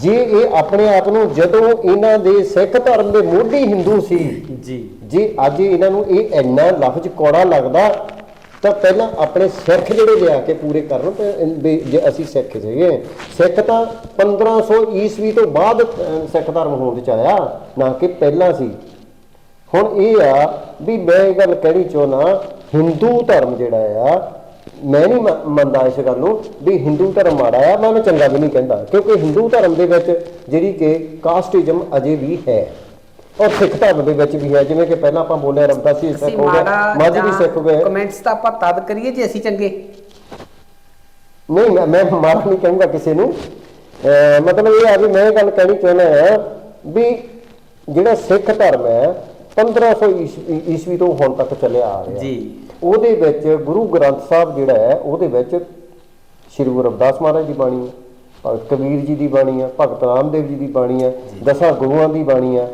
ਜੇ ਇਹ ਆਪਣੇ ਆਪ ਨੂੰ ਜਦੋਂ ਇਹਨਾਂ ਦੇ ਸਿੱਖ ਧਰਮ ਦੇ ਮੋਢੀ ਹਿੰਦੂ ਸੀ ਜੀ। ਜੇ ਅੱਜ ਇਹਨਾਂ ਨੂੰ ਇਹ ਇੰਨਾ ਲਫ਼ਜ਼ ਕੌੜਾ ਲੱਗਦਾ ਤਾਂ ਪਹਿਲਾਂ ਆਪਣੇ ਸਿੱਖ ਜਿਹੜੇ ਲਿਆ ਕੇ ਪੂਰੇ ਕਰਨ, ਤੇ ਜੇ ਅਸੀਂ ਸਿੱਖ ਸੀਗੇ, ਸਿੱਖ ਤਾਂ 1500 ਈਸਵੀ ਤੋਂ ਬਾਅਦ ਸਿੱਖ ਧਰਮ ਹੋਂਦ ਚ ਆਇਆ ਨਾ ਕਿ ਪਹਿਲਾਂ ਸੀ। ਹੁਣ ਇਹ ਆ ਵੀ ਮੈਂ ਇਹ ਗੱਲ ਕਹਿਣੀ ਚਾਹੁੰਦਾ ਹਿੰਦੂ ਧਰਮ ਜਿਹੜਾ ਆ, ਮੈਂ ਨਹੀਂ ਮੰਨਦਾ ਇਸ ਗੱਲ ਨੂੰ ਵੀ ਹਿੰਦੂ ਧਰਮ ਮਾੜਾ ਆ, ਮੈਂ ਉਹਨੂੰ ਚੰਗਾ ਵੀ ਨਹੀਂ ਕਹਿੰਦਾ, ਕਿਉਂਕਿ ਹਿੰਦੂ ਧਰਮ ਦੇ ਵਿੱਚ ਜਿਹੜੀ ਕਿ ਕਾਸਟਿਜ਼ਮ ਅਜੇ ਵੀ ਹੈ। ਔਰ ਸਿੱਖ ਧਰਮ ਦੇ ਵਿੱਚ ਵੀ ਹੈ ਜਿਵੇਂ ਕਿ ਪਹਿਲਾਂ ਆਪਾਂ ਬੋਲਿਆ ਰਮਦਾਸੀ ਅਸੀਂ ਸਿੱਖ ਹੋ ਗਿਆ ਮਾਝੀ ਸਿੱਖ ਹੋ ਗਏ। ਕਮੈਂਟਸ ਤਾਂ ਆਪਾਂ ਤਦ ਕਰੀਏ ਜੇ ਅਸੀਂ ਚੰਗੇ। ਨਹੀਂ ਮੈਂ ਮੈਂ ਨਹੀਂ ਕਹੂੰਗਾ ਕਿਸੇ ਨੂੰ। ਮਤਲਬ ਇਹ ਆ ਵੀ ਮੈਂ ਇਹ ਗੱਲ ਕਹਿਣੀ ਚਾਹੁੰਦਾ ਹਾਂ ਵੀ ਜਿਹੜਾ ਸਿੱਖ ਧਰਮ ਹੈ 1500 ਈਸਵੀ ਈਸਵੀ ਤੋਂ ਹੁਣ ਤੱਕ ਚੱਲਿਆ ਆ ਰਿਹਾ। ਜੀ। ਉਹਦੇ ਵਿੱਚ ਗੁਰੂ ਗ੍ਰੰਥ ਸਾਹਿਬ ਜਿਹੜਾ ਹੈ ਉਹਦੇ ਵਿੱਚ ਸ੍ਰੀ ਗੁਰੂ ਰਵਿਦਾਸ ਮਹਾਰਾਜ ਦੀ ਬਾਣੀ ਹੈ ਭਗਤ ਕਬੀਰ ਜੀ ਦੀ ਬਾਣੀ ਹੈ ਭਗਤ ਰਾਮਦੇਵ ਜੀ ਦੀ ਬਾਣੀ ਹੈ ਦਸਾਂ ਗੁਰੂਆਂ ਦੀ ਬਾਣੀ ਹੈ।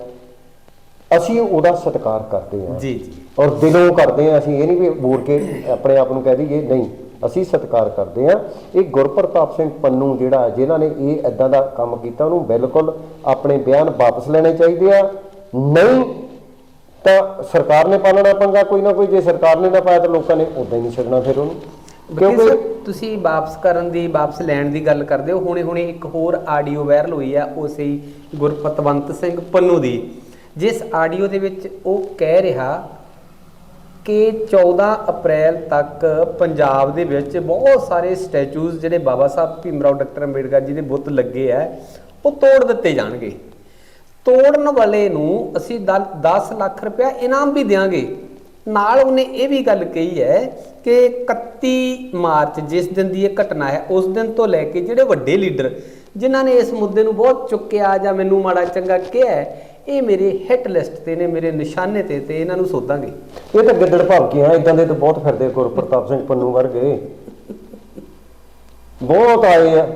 ਅਸੀਂ ਉਹਦਾ ਸਤਿਕਾਰ ਕਰਦੇ ਹਾਂ। ਜੀ ਜੀ। ਔਰ ਦਿਲੋਂ ਕਰਦੇ ਹਾਂ ਅਸੀਂ ਇਹ ਨਹੀਂ ਵੀ ਬੋਲ ਕੇ ਆਪਣੇ ਆਪ ਨੂੰ ਕਹਿ ਦਈਏ ਨਹੀਂ। ਅਸੀਂ ਸਤਿਕਾਰ ਕਰਦੇ ਹਾਂ। ਇਹ ਗੁਰਪ੍ਰਤਾਪ ਸਿੰਘ ਪੰਨੂ ਜਿਹੜਾ ਜਿਨ੍ਹਾਂ ਨੇ ਇਹ ਇਦਾਂ ਦਾ ਕੰਮ ਕੀਤਾ ਉਹਨੂੰ ਬਿਲਕੁਲ ਆਪਣੇ ਬਿਆਨ ਵਾਪਸ ਲੈਣੇ ਚਾਹੀਦੇ ਆ। ਨਹੀਂ ਤਾਂ ਸਰਕਾਰ ਨੇ ਪਾਲਣਾ ਪੰਗਾ ਕੋਈ ਨਾ ਕੋਈ ਜੇ ਸਰਕਾਰ ਨੇ ਨਾ ਪਾਇਆ ਤਾਂ ਲੋਕਾਂ ਨੇ ਉਦਾਂ ਹੀ ਨਹੀਂ ਛੱਡਣਾ ਫਿਰ ਉਹਨੂੰ। ਕਿਉਂਕਿ ਤੁਸੀਂ ਵਾਪਸ ਕਰਨ ਦੀ ਵਾਪਸ ਲੈਣ ਦੀ ਗੱਲ ਕਰਦੇ ਹੋ। ਹੁਣੇ ਹੁਣੇ ਇੱਕ ਹੋਰ ਆਡੀਓ ਵਾਇਰਲ ਹੋਈ ਆ ਉਸੇ ਗੁਰਪਤਵੰਤ ਸਿੰਘ ਪੰਨੂ ਦੀ। ਜਿਸ ਆਡੀਓ ਦੇ ਵਿੱਚ ਉਹ ਕਹਿ ਰਿਹਾ ਕਿ 14 ਅਪ੍ਰੈਲ ਤੱਕ ਪੰਜਾਬ ਦੇ ਵਿੱਚ ਬਹੁਤ ਸਾਰੇ ਸਟੈਚੂਜ਼ ਜਿਹੜੇ ਬਾਬਾ ਸਾਹਿਬ ਭੀਮਰਾਓ ਡਾਕਟਰ ਅੰਬੇਡਕਰ ਜੀ ਦੇ ਬੁੱਤ ਲੱਗੇ ਆ, ਉਹ ਤੋੜ ਦਿੱਤੇ ਜਾਣਗੇ। ਤੋੜਨ ਵਾਲੇ ਨੂੰ ਅਸੀਂ 10 ਲੱਖ ਰੁਪਇਆ ਇਨਾਮ ਵੀ ਦੇਵਾਂਗੇ ਨਾਲ ਉਹਨੇ ਇਹ ਵੀ ਗੱਲ ਕਹੀ ਹੈ ਕਿ 31 ਮਾਰਚ ਜਿਸ ਦਿਨ ਦੀ ਇਹ ਘਟਨਾ ਹੈ, ਉਸ ਦਿਨ ਤੋਂ ਲੈ ਕੇ ਜਿਹੜੇ ਵੱਡੇ ਲੀਡਰ, ਜਿਨ੍ਹਾਂ ਨੇ ਇਸ ਮੁੱਦੇ ਨੂੰ ਬਹੁਤ ਚੁੱਕਿਆ ਜਾਂ ਮੈਨੂੰ ਮਾੜਾ ਚੰਗਾ ਕਿਹਾ ਇਹ ਮੇਰੇ ਹਿੱਟ ਲਿਸਟ ਤੇ ਨੇ ਮੇਰੇ ਨਿਸ਼ਾਨੇ ਤੇ ਤੇ ਇਹਨਾਂ ਨੂੰ ਸੋਧਾਂਗੇ। ਇਹ ਤਾਂ ਗਿੱਦੜ ਭਾਵਕੀਆਂ ਇਦਾਂ ਦੇ ਤਾਂ ਬਹੁਤ ਫਿਰਦੇ ਗੁਰਪ੍ਰਤਾਪ ਸਿੰਘ ਪੰਨੂ ਵਰਗੇ। ਬਹੁਤ ਆਏ ਆ